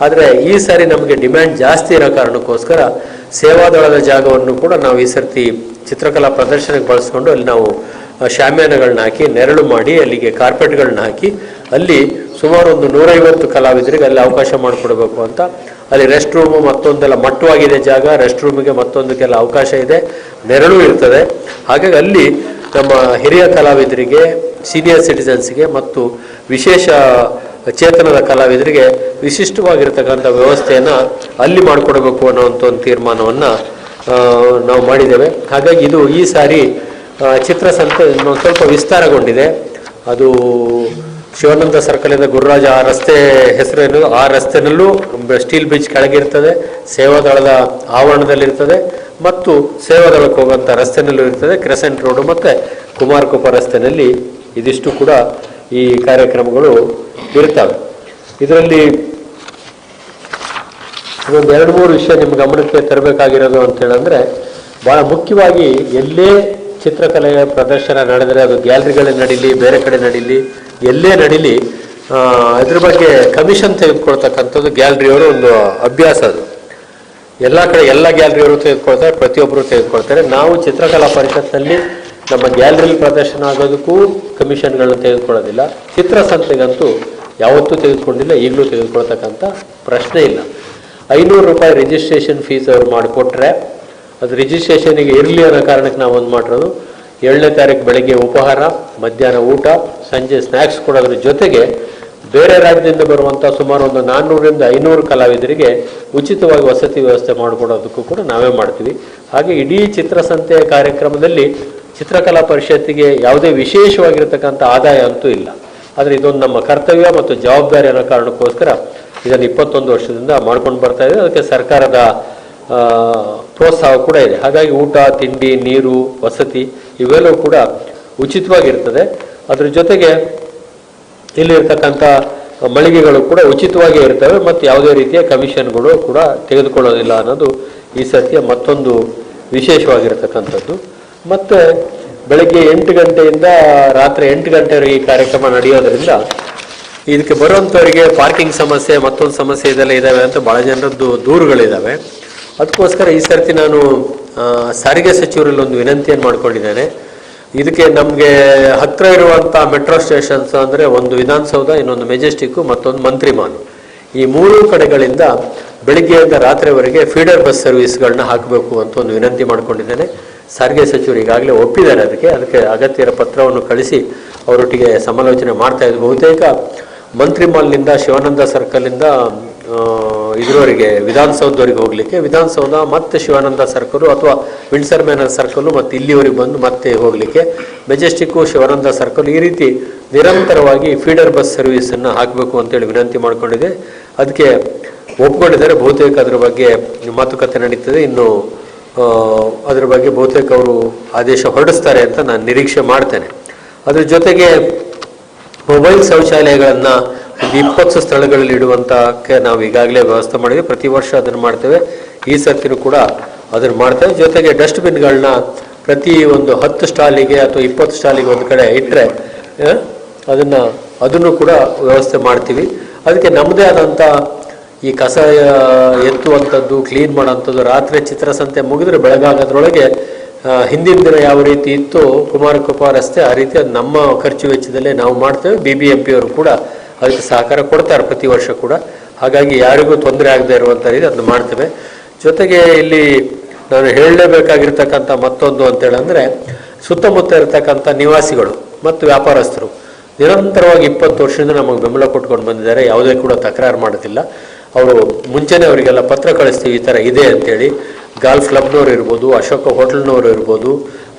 ಆದರೆ ಈ ಸಾರಿ ನಮಗೆ ಡಿಮ್ಯಾಂಡ್ ಜಾಸ್ತಿ ಇರೋ ಕಾರಣಕ್ಕೋಸ್ಕರ ಸೇವಾದಳದ ಜಾಗವನ್ನು ಕೂಡ ನಾವು ಈ ಸರ್ತಿ ಚಿತ್ರಕಲಾ ಪ್ರದರ್ಶನಕ್ಕೆ ಬಳಸ್ಕೊಂಡು ಅಲ್ಲಿ ನಾವು ಶಾಮಿಯಾನಗಳನ್ನ ಹಾಕಿ, ನೆರಳು ಮಾಡಿ, ಅಲ್ಲಿಗೆ ಕಾರ್ಪೆಟ್ಗಳನ್ನ ಹಾಕಿ, ಅಲ್ಲಿ ಸುಮಾರು ಒಂದು ನೂರೈವತ್ತು ಕಲಾವಿದರಿಗೆ ಅಲ್ಲಿ ಅವಕಾಶ ಮಾಡಿಕೊಡ್ಬೇಕು ಅಂತ ಅಲ್ಲಿ ರೆಸ್ಟ್ ರೂಮು ಮತ್ತೊಂದೆಲ್ಲ ಮಟ್ಟವಾಗಿದೆ ಜಾಗ ರೆಸ್ಟ್ ರೂಮಿಗೆ ಮತ್ತೊಂದಕ್ಕೆಲ್ಲ ಅವಕಾಶ ಇದೆ. ನೆರಳು ಇರ್ತದೆ. ಹಾಗಾಗಿ ಅಲ್ಲಿ ನಮ್ಮ ಹಿರಿಯ ಕಲಾವಿದರಿಗೆ ಸೀನಿಯರ್ ಸಿಟಿಸನ್ಸ್ಗೆ ಮತ್ತು ವಿಶೇಷ ಚೇತನದ ಕಲಾವಿದರಿಗೆ ವಿಶಿಷ್ಟವಾಗಿರ್ತಕ್ಕಂಥ ವ್ಯವಸ್ಥೆಯನ್ನು ಅಲ್ಲಿ ಮಾಡಿಕೊಡಬೇಕು ಅನ್ನೋವಂಥ ಒಂದು ತೀರ್ಮಾನವನ್ನು ನಾವು ಮಾಡಿದ್ದೇವೆ. ಹಾಗಾಗಿ ಇದು ಈ ಸಾರಿ ಚಿತ್ರಸಂತ ಸ್ವಲ್ಪ ವಿಸ್ತಾರಗೊಂಡಿದೆ. ಅದು ಶಿವಾನಂದ ಸರ್ಕಲಿಂದ ಗುರುರಾಜ ಆ ರಸ್ತೆ ಹೆಸರು ಏನು ಆ ರಸ್ತೆನಲ್ಲೂ ಸ್ಟೀಲ್ ಬ್ರಿಡ್ಜ್ ಕೆಳಗಿರ್ತದೆ ಸೇವಾದಳದ ಆವರಣದಲ್ಲಿರ್ತದೆ, ಮತ್ತು ಸೇವಾದಳಕ್ಕೆ ಹೋಗುವಂಥ ರಸ್ತೆನಲ್ಲೂ ಇರ್ತದೆ, ಕ್ರೆಸೆಂಟ್ ರೋಡು ಮತ್ತು ಕುಮಾರಕೊಪ್ಪ ರಸ್ತೆನಲ್ಲಿ ಇದಿಷ್ಟು ಕೂಡ ಈ ಕಾರ್ಯಕ್ರಮಗಳು ಇರ್ತವೆ ಇದರಲ್ಲಿ ಇನ್ನೊಂದು ಎರಡು ಮೂರು ವಿಷಯ ನಿಮ್ಮ ಗಮನಕ್ಕೆ ತರಬೇಕಾಗಿರೋದು ಅಂತ ಹೇಳಂದ್ರೆ, ಬಹಳ ಮುಖ್ಯವಾಗಿ ಎಲ್ಲೇ ಚಿತ್ರಕಲೆಯ ಪ್ರದರ್ಶನ ನಡೆದರೆ ಅದು ಗ್ಯಾಲರಿಗಳಲ್ಲಿ ನಡೀಲಿ, ಬೇರೆ ಕಡೆ ನಡೀಲಿ ಎಲ್ಲೇ ನಡೀಲಿ ಅದ್ರ ಬಗ್ಗೆ ಕಮಿಷನ್ ತೆಗೆದುಕೊಳ್ತಕ್ಕಂಥದ್ದು ಗ್ಯಾಲರಿಯವರು ಒಂದು ಅಭ್ಯಾಸ ಅದು. ಎಲ್ಲ ಕಡೆ ಎಲ್ಲ ಗ್ಯಾಲರಿಯವರು ತೆಗೆದುಕೊಳ್ತಾರೆ ಪ್ರತಿಯೊಬ್ಬರು ತೆಗೆದುಕೊಳ್ತಾರೆ. ನಾವು ಚಿತ್ರಕಲಾ ಪರಿಷತ್ನಲ್ಲಿ ನಮ್ಮ ಗ್ಯಾಲರಿಲಿ ಪ್ರದರ್ಶನ ಆಗೋದಕ್ಕೂ ಕಮಿಷನ್ಗಳನ್ನ ತೆಗೆದುಕೊಳ್ಳೋದಿಲ್ಲ. ಚಿತ್ರಸಂತೆಗಂತೂ ಯಾವತ್ತೂ ತೆಗೆದುಕೊಂಡಿಲ್ಲ, ಈಗಲೂ ತೆಗೆದುಕೊಳ್ತಕ್ಕಂಥ ಪ್ರಶ್ನೆ ಇಲ್ಲ. ಐನೂರು ರೂಪಾಯಿ ರಿಜಿಸ್ಟ್ರೇಷನ್ ಫೀಸ್ ಅವ್ರು ಮಾಡಿಕೊಟ್ರೆ, ಅದು ರಿಜಿಸ್ಟ್ರೇಷನಿಗೆ ಇರಲಿ ಅನ್ನೋ ಕಾರಣಕ್ಕೆ ನಾವು ಒಂದು ಮಾಡಿರೋದು. ಏಳನೇ ತಾರೀಕು ಬೆಳಗ್ಗೆ ಉಪಹಾರ, ಮಧ್ಯಾಹ್ನ ಊಟ, ಸಂಜೆ ಸ್ನ್ಯಾಕ್ಸ್ ಕೊಡೋದ್ರ ಜೊತೆಗೆ ಬೇರೆ ರಾಜ್ಯದಿಂದ ಬರುವಂಥ ಸುಮಾರು ಒಂದು ನಾನ್ನೂರರಿಂದ ಐನೂರು ಕಲಾವಿದರಿಗೆ ಉಚಿತವಾಗಿ ವಸತಿ ವ್ಯವಸ್ಥೆ ಮಾಡಿಕೊಡೋದಕ್ಕೂ ಕೂಡ ನಾವೇ ಮಾಡ್ತೀವಿ. ಹಾಗೆ ಇಡೀ ಚಿತ್ರಸಂತೆಯ ಕಾರ್ಯಕ್ರಮದಲ್ಲಿ ಚಿತ್ರಕಲಾ ಪರಿಷತ್ತಿಗೆ ಯಾವುದೇ ವಿಶೇಷವಾಗಿರ್ತಕ್ಕಂಥ ಆದಾಯ ಅಂತೂ ಇಲ್ಲ. ಆದರೆ ಇದೊಂದು ನಮ್ಮ ಕರ್ತವ್ಯ ಮತ್ತು ಜವಾಬ್ದಾರಿ ಅನ್ನೋ ಕಾರಣಕ್ಕೋಸ್ಕರ ಇದನ್ನು ಇಪ್ಪತ್ತೊಂದು ವರ್ಷದಿಂದ ಮಾಡ್ಕೊಂಡು ಬರ್ತಾ ಇದೆ. ಅದಕ್ಕೆ ಸರ್ಕಾರದ ಪ್ರೋತ್ಸಾಹ ಕೂಡ ಇದೆ. ಹಾಗಾಗಿ ಊಟ, ತಿಂಡಿ, ನೀರು, ವಸತಿ ಇವೆಲ್ಲವೂ ಕೂಡ ಉಚಿತವಾಗಿರ್ತದೆ. ಅದ್ರ ಜೊತೆಗೆ ಇಲ್ಲಿರ್ತಕ್ಕಂಥ ಮಳಿಗೆಗಳು ಕೂಡ ಉಚಿತವಾಗಿ ಇರ್ತವೆ ಮತ್ತು ಯಾವುದೇ ರೀತಿಯ ಕಮಿಷನ್ಗಳು ಕೂಡ ತೆಗೆದುಕೊಳ್ಳೋದಿಲ್ಲ ಅನ್ನೋದು ಈ ಸತ್ಯ ಮತ್ತೊಂದು ವಿಶೇಷವಾಗಿರತಕ್ಕಂಥದ್ದು. ಮತ್ತು ಬೆಳಗ್ಗೆ ಎಂಟು ಗಂಟೆಯಿಂದ ರಾತ್ರಿ ಎಂಟು ಗಂಟೆವರೆಗೆ ಈ ಕಾರ್ಯಕ್ರಮ ನಡೆಯೋದರಿಂದ ಇದಕ್ಕೆ ಬರುವಂಥವರಿಗೆ ಪಾರ್ಕಿಂಗ್ ಸಮಸ್ಯೆ, ಮತ್ತೊಂದು ಸಮಸ್ಯೆ ಇದೆಲ್ಲ ಇದ್ದಾವೆ ಅಂತ ಭಾಳ ಜನರದ್ದು ದೂರುಗಳಿದ್ದಾವೆ. ಅದಕ್ಕೋಸ್ಕರ ಈ ಸರ್ತಿ ನಾನು ಸಾರಿಗೆ ಸಚಿವರಲ್ಲಿ ಒಂದು ವಿನಂತಿಯನ್ನು ಮಾಡ್ಕೊಂಡಿದ್ದೇನೆ. ಇದಕ್ಕೆ ನಮಗೆ ಹತ್ತಿರ ಇರುವಂಥ ಮೆಟ್ರೋ ಸ್ಟೇಷನ್ಸ್ ಅಂದರೆ ಒಂದು ವಿಧಾನಸೌಧ, ಇನ್ನೊಂದು ಮೆಜೆಸ್ಟಿಕ್ಕು ಮತ್ತೊಂದು ಮಂತ್ರಿಮಾನ್. ಈ ಮೂರು ಕಡೆಗಳಿಂದ ಬೆಳಿಗ್ಗೆಯಿಂದ ರಾತ್ರಿವರೆಗೆ ಫೀಡರ್ ಬಸ್ ಸರ್ವಿಸ್ಗಳನ್ನ ಹಾಕಬೇಕು ಅಂತ ಒಂದು ವಿನಂತಿ ಮಾಡಿಕೊಂಡಿದ್ದೇನೆ. ಸಾರಿಗೆ ಸಚಿವರು ಈಗಾಗಲೇ ಒಪ್ಪಿದ್ದಾರೆ ಅದಕ್ಕೆ. ಅದಕ್ಕೆ ಅಗತ್ಯ ಇರೋ ಪತ್ರವನ್ನು ಕಳಿಸಿ ಅವರೊಟ್ಟಿಗೆ ಸಮಾಲೋಚನೆ ಮಾಡ್ತಾ ಇದ್ದು ಬಹುತೇಕ ಮಂತ್ರಿ ಮಾಲ್ನಿಂದ ಶಿವಾನಂದ ಸರ್ಕಲಿಂದ ಇದ್ರವರೆಗೆ ವಿಧಾನಸೌಧವರೆಗೆ ಹೋಗಲಿಕ್ಕೆ, ವಿಧಾನಸೌಧ ಮತ್ತೆ ಶಿವಾನಂದ ಸರ್ಕಲು ಅಥವಾ ವಿಂಡ್ಸರ್ ಮ್ಯಾನರ್ ಸರ್ಕಲು ಮತ್ತು ಇಲ್ಲಿವರೆಗೆ ಬಂದು ಮತ್ತೆ ಹೋಗಲಿಕ್ಕೆ, ಮೆಜೆಸ್ಟಿಕ್ಕು, ಶಿವಾನಂದ ಸರ್ಕಲ್ ಈ ರೀತಿ ನಿರಂತರವಾಗಿ ಫೀಡರ್ ಬಸ್ ಸರ್ವಿಸನ್ನು ಹಾಕಬೇಕು ಅಂತೇಳಿ ವಿನಂತಿ ಮಾಡಿಕೊಂಡಿದೆ. ಅದಕ್ಕೆ ಒಪ್ಕೊಂಡಿದ್ದಾರೆ. ಬಹುತೇಕ ಅದ್ರ ಬಗ್ಗೆ ಮಾತುಕತೆ ನಡೀತದೆ. ಇನ್ನು ಅದರ ಬಗ್ಗೆ ಬಹುತೇಕ ಅವರು ಆದೇಶ ಹೊರಡಿಸ್ತಾರೆ ಅಂತ ನಾನು ನಿರೀಕ್ಷೆ ಮಾಡ್ತೇನೆ. ಅದ್ರ ಜೊತೆಗೆ ಮೊಬೈಲ್ ಶೌಚಾಲಯಗಳನ್ನು ಇಪ್ಪತ್ತು ಸ್ಥಳಗಳಲ್ಲಿ ಇಡುವಂತಕ್ಕೆ ನಾವು ಈಗಾಗಲೇ ವ್ಯವಸ್ಥೆ ಮಾಡಿದ್ವಿ. ಪ್ರತಿ ವರ್ಷ ಅದನ್ನು ಮಾಡ್ತೇವೆ. ಈ ಸರ್ತಿನೂ ಕೂಡ ಅದನ್ನ ಮಾಡ್ತೇವೆ. ಜೊತೆಗೆ ಡಸ್ಟ್ಬಿನ್ಗಳನ್ನ ಪ್ರತಿ ಒಂದು ಹತ್ತು ಸ್ಟಾಲಿಗೆ ಅಥವಾ ಇಪ್ಪತ್ತು ಸ್ಟಾಲಿಗೆ ಒಂದು ಕಡೆ ಇಟ್ಟರೆ ಅದನ್ನು ಅದನ್ನು ಕೂಡ ವ್ಯವಸ್ಥೆ ಮಾಡ್ತೀವಿ. ಅದಕ್ಕೆ ನಮ್ಮದೇ ಆದಂಥ ಈ ಕಸ ಎತ್ತುವಂಥದ್ದು, ಕ್ಲೀನ್ ಮಾಡೋಂಥದ್ದು ರಾತ್ರಿ ಚಿತ್ರಸಂತೆ ಮುಗಿದ್ರೆ ಬೆಳಗಾಗೋದ್ರೊಳಗೆ ಹಿಂದಿನ ದಿನ ಯಾವ ರೀತಿ ಇತ್ತು ಕುಮಾರಕೃಪಾ ರಸ್ತೆ ಆ ರೀತಿ ನಮ್ಮ ಖರ್ಚು ವೆಚ್ಚದಲ್ಲೇ ನಾವು ಮಾಡ್ತೇವೆ. ಬಿ ಬಿ ಎಂ ಪಿ ಅವರು ಕೂಡ ಅದಕ್ಕೆ ಸಹಕಾರ ಕೊಡ್ತಾರೆ ಪ್ರತಿ ವರ್ಷ ಕೂಡ. ಹಾಗಾಗಿ ಯಾರಿಗೂ ತೊಂದರೆ ಆಗದೆ ಇರುವಂಥ ರೀತಿ ಅದನ್ನು ಮಾಡ್ತೇವೆ. ಜೊತೆಗೆ ಇಲ್ಲಿ ನಾನು ಹೇಳಲೇಬೇಕಾಗಿರ್ತಕ್ಕಂಥ ಮತ್ತೊಂದು ಅಂತೇಳಂದರೆ ಸುತ್ತಮುತ್ತ ಇರತಕ್ಕಂಥ ನಿವಾಸಿಗಳು ಮತ್ತು ವ್ಯಾಪಾರಸ್ಥರು. ನಿರಂತರವಾಗಿ ಇಪ್ಪತ್ತು ವರ್ಷದಿಂದ ನಮಗೆ ಬೆಂಬಲ ಕೊಟ್ಕೊಂಡು ಬಂದಿದ್ದಾರೆ. ಯಾವುದೇ ಕೂಡ ತಕರಾರು ಮಾಡೋದಿಲ್ಲ. ಅವರು ಮುಂಚೆನೇ ಅವರಿಗೆಲ್ಲ ಪತ್ರ ಕಳಿಸ್ತೀವಿ, ಈ ಥರ ಇದೆ ಅಂತೇಳಿ. ಗಾಲ್ಫ್ ಕ್ಲಬ್ನವರು ಇರ್ಬೋದು, ಅಶೋಕ ಹೋಟೆಲ್ನವರು ಇರ್ಬೋದು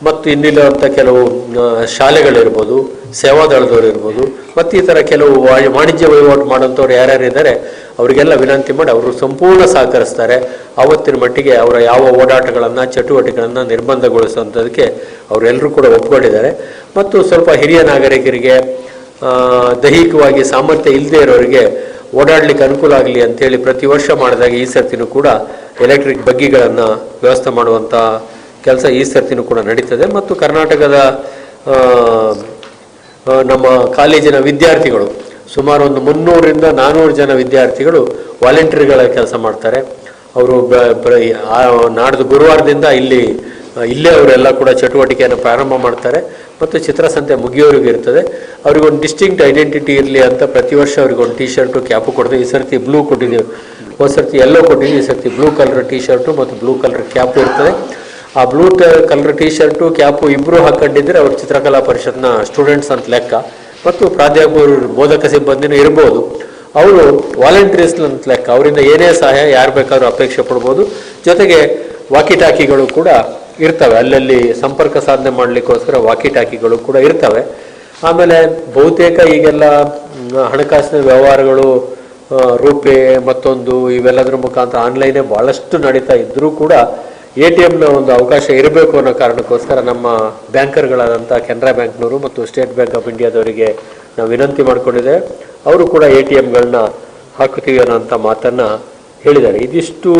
ಮತ್ತು ಇನ್ನಿಲ್ಲವಂಥ ಕೆಲವು ಶಾಲೆಗಳಿರ್ಬೋದು ಸೇವಾದಳದವರು ಇರ್ಬೋದು, ಮತ್ತು ಈ ಥರ ಕೆಲವು ವಾಣಿಜ್ಯ ವಹಿವಾಟು ಮಾಡೋಂಥವ್ರು ಯಾರ್ಯಾರು ಇದ್ದಾರೆ, ಅವರಿಗೆಲ್ಲ ವಿನಂತಿ ಮಾಡಿ ಅವರು ಸಂಪೂರ್ಣ ಸಹಕರಿಸ್ತಾರೆ. ಆವತ್ತಿನ ಮಟ್ಟಿಗೆ ಅವರ ಯಾವ ಓಡಾಟಗಳನ್ನು, ಚಟುವಟಿಕೆಗಳನ್ನು ನಿರ್ಬಂಧಗೊಳಿಸುವಂಥದ್ದಕ್ಕೆ ಅವರೆಲ್ಲರೂ ಕೂಡ ಒಪ್ಕೊಂಡಿದ್ದಾರೆ. ಮತ್ತು ಸ್ವಲ್ಪ ಹಿರಿಯ ನಾಗರಿಕರಿಗೆ ದೈಹಿಕವಾಗಿ ಸಾಮರ್ಥ್ಯ ಇಲ್ಲದೆ ಇರೋರಿಗೆ ಓಡಾಡಲಿಕ್ಕೆ ಅನುಕೂಲ ಆಗಲಿ ಅಂತೇಳಿ ಪ್ರತಿ ವರ್ಷ ಮಾಡಿದಾಗ ಈ ಸರ್ತಿನೂ ಕೂಡ ಎಲೆಕ್ಟ್ರಿಕ್ ಬಗ್ಗಿಗಳನ್ನು ವ್ಯವಸ್ಥೆ ಮಾಡುವಂಥ ಕೆಲಸ ಈ ಸರ್ತಿನೂ ಕೂಡ ನಡೀತದೆ. ಮತ್ತು ಕರ್ನಾಟಕದ ನಮ್ಮ ಕಾಲೇಜಿನ ವಿದ್ಯಾರ್ಥಿಗಳು, ಸುಮಾರು ಒಂದು ಮುನ್ನೂರರಿಂದ ನಾನ್ನೂರು ಜನ ವಿದ್ಯಾರ್ಥಿಗಳು ವಾಲಂಟಿಯರ್ಗಳ ಕೆಲಸ ಮಾಡ್ತಾರೆ. ಅವರು ನಾಡ್ದು ಗುರುವಾರದಿಂದ ಇಲ್ಲಿ, ಇಲ್ಲೇ ಅವರೆಲ್ಲ ಕೂಡ ಚಟುವಟಿಕೆಯನ್ನು ಪ್ರಾರಂಭ ಮಾಡ್ತಾರೆ. ಮತ್ತು ಚಿತ್ರಸಂತೆ ಮುಗಿಯೋರಿಗೆ ಇರ್ತದೆ. ಅವ್ರಿಗೊಂದು ಡಿಸ್ಟಿಂಕ್ಟ್ ಐಡೆಂಟಿಟಿ ಇರಲಿ ಅಂತ ಪ್ರತಿ ವರ್ಷ ಅವ್ರಿಗೊಂದು ಟಿ ಶರ್ಟು ಕ್ಯಾಪು ಕೊಡ್ತೀವಿ. ಈ ಸರ್ತಿ ಬ್ಲೂ ಕೊಟ್ಟಿದ್ದೀವಿ. ಒಂದು ಸರ್ತಿ ಎಲ್ಲೋ ಕೊಟ್ಟಿದ್ದೀವಿ. ಈ ಸರ್ತಿ ಬ್ಲೂ ಕಲರ್ ಟಿ ಶರ್ಟು ಮತ್ತು ಬ್ಲೂ ಕಲರ್ ಕ್ಯಾಪು ಇರ್ತದೆ. ಆ blue colour T shirt cap ಇಬ್ಬರು ಹಾಕೊಂಡಿದ್ರೆ ಅವ್ರ ಚಿತ್ರಕಲಾ ಪರಿಷತ್ನ ಸ್ಟೂಡೆಂಟ್ಸ್ ಅಂತ ಲೆಕ್ಕ. ಮತ್ತು ಪ್ರಾಧ್ಯಾಪಕರು, ಬೋಧಕ ಸಿಬ್ಬಂದಿನೂ ಇರ್ಬೋದು. ಅವರು ವಾಲಂಟಿಯರ್ಸ್ ಅಂತ ಲೆಕ್ಕ. ಅವರಿಂದ ಏನೇ ಸಹಾಯ, ಯಾರು ಬೇಕಾದ್ರೂ ಅಪೇಕ್ಷೆ ಪಡ್ಬೋದು. ಜೊತೆಗೆ ವಾಕಿ ಟಾಕಿಗಳು ಕೂಡ ಇರ್ತವೆ. ಅಲ್ಲಲ್ಲಿ ಸಂಪರ್ಕ ಸಾಧನೆ ಮಾಡಲಿಕ್ಕೋಸ್ಕರ ವಾಕಿ ಟಾಕಿಗಳು ಕೂಡ ಇರ್ತವೆ. ಆಮೇಲೆ ಬಹುತೇಕ ಈಗೆಲ್ಲ ಹಣಕಾಸಿನ ವ್ಯವಹಾರಗಳು ರೂಪೆ ಮತ್ತೊಂದು ಇವೆಲ್ಲದರ ಮುಖಾಂತರ ಆನ್ಲೈನೇ ಭಾಳಷ್ಟು ನಡೀತಾ ಇದ್ದರೂ ಕೂಡ ಎ ಟಿ ಎಂನ ಒಂದು ಅವಕಾಶ ಇರಬೇಕು ಅನ್ನೋ ಕಾರಣಕ್ಕೋಸ್ಕರ ನಮ್ಮ ಬ್ಯಾಂಕರ್ಗಳಾದಂಥ ಕೆನರಾ ಬ್ಯಾಂಕ್ನವರು ಮತ್ತು ಸ್ಟೇಟ್ ಬ್ಯಾಂಕ್ ಆಫ್ ಇಂಡಿಯಾದವರಿಗೆ ನಾವು ವಿನಂತಿ ಮಾಡಿಕೊಂಡಿದೆ. ಅವರು ಕೂಡ ಎ ಟಿ ಎಂಗಳನ್ನ ಹಾಕುತ್ತೀವಿ ಅನ್ನೋಂಥ ಮಾತನ್ನು ಹೇಳಿದ್ದಾರೆ. ಇದಿಷ್ಟು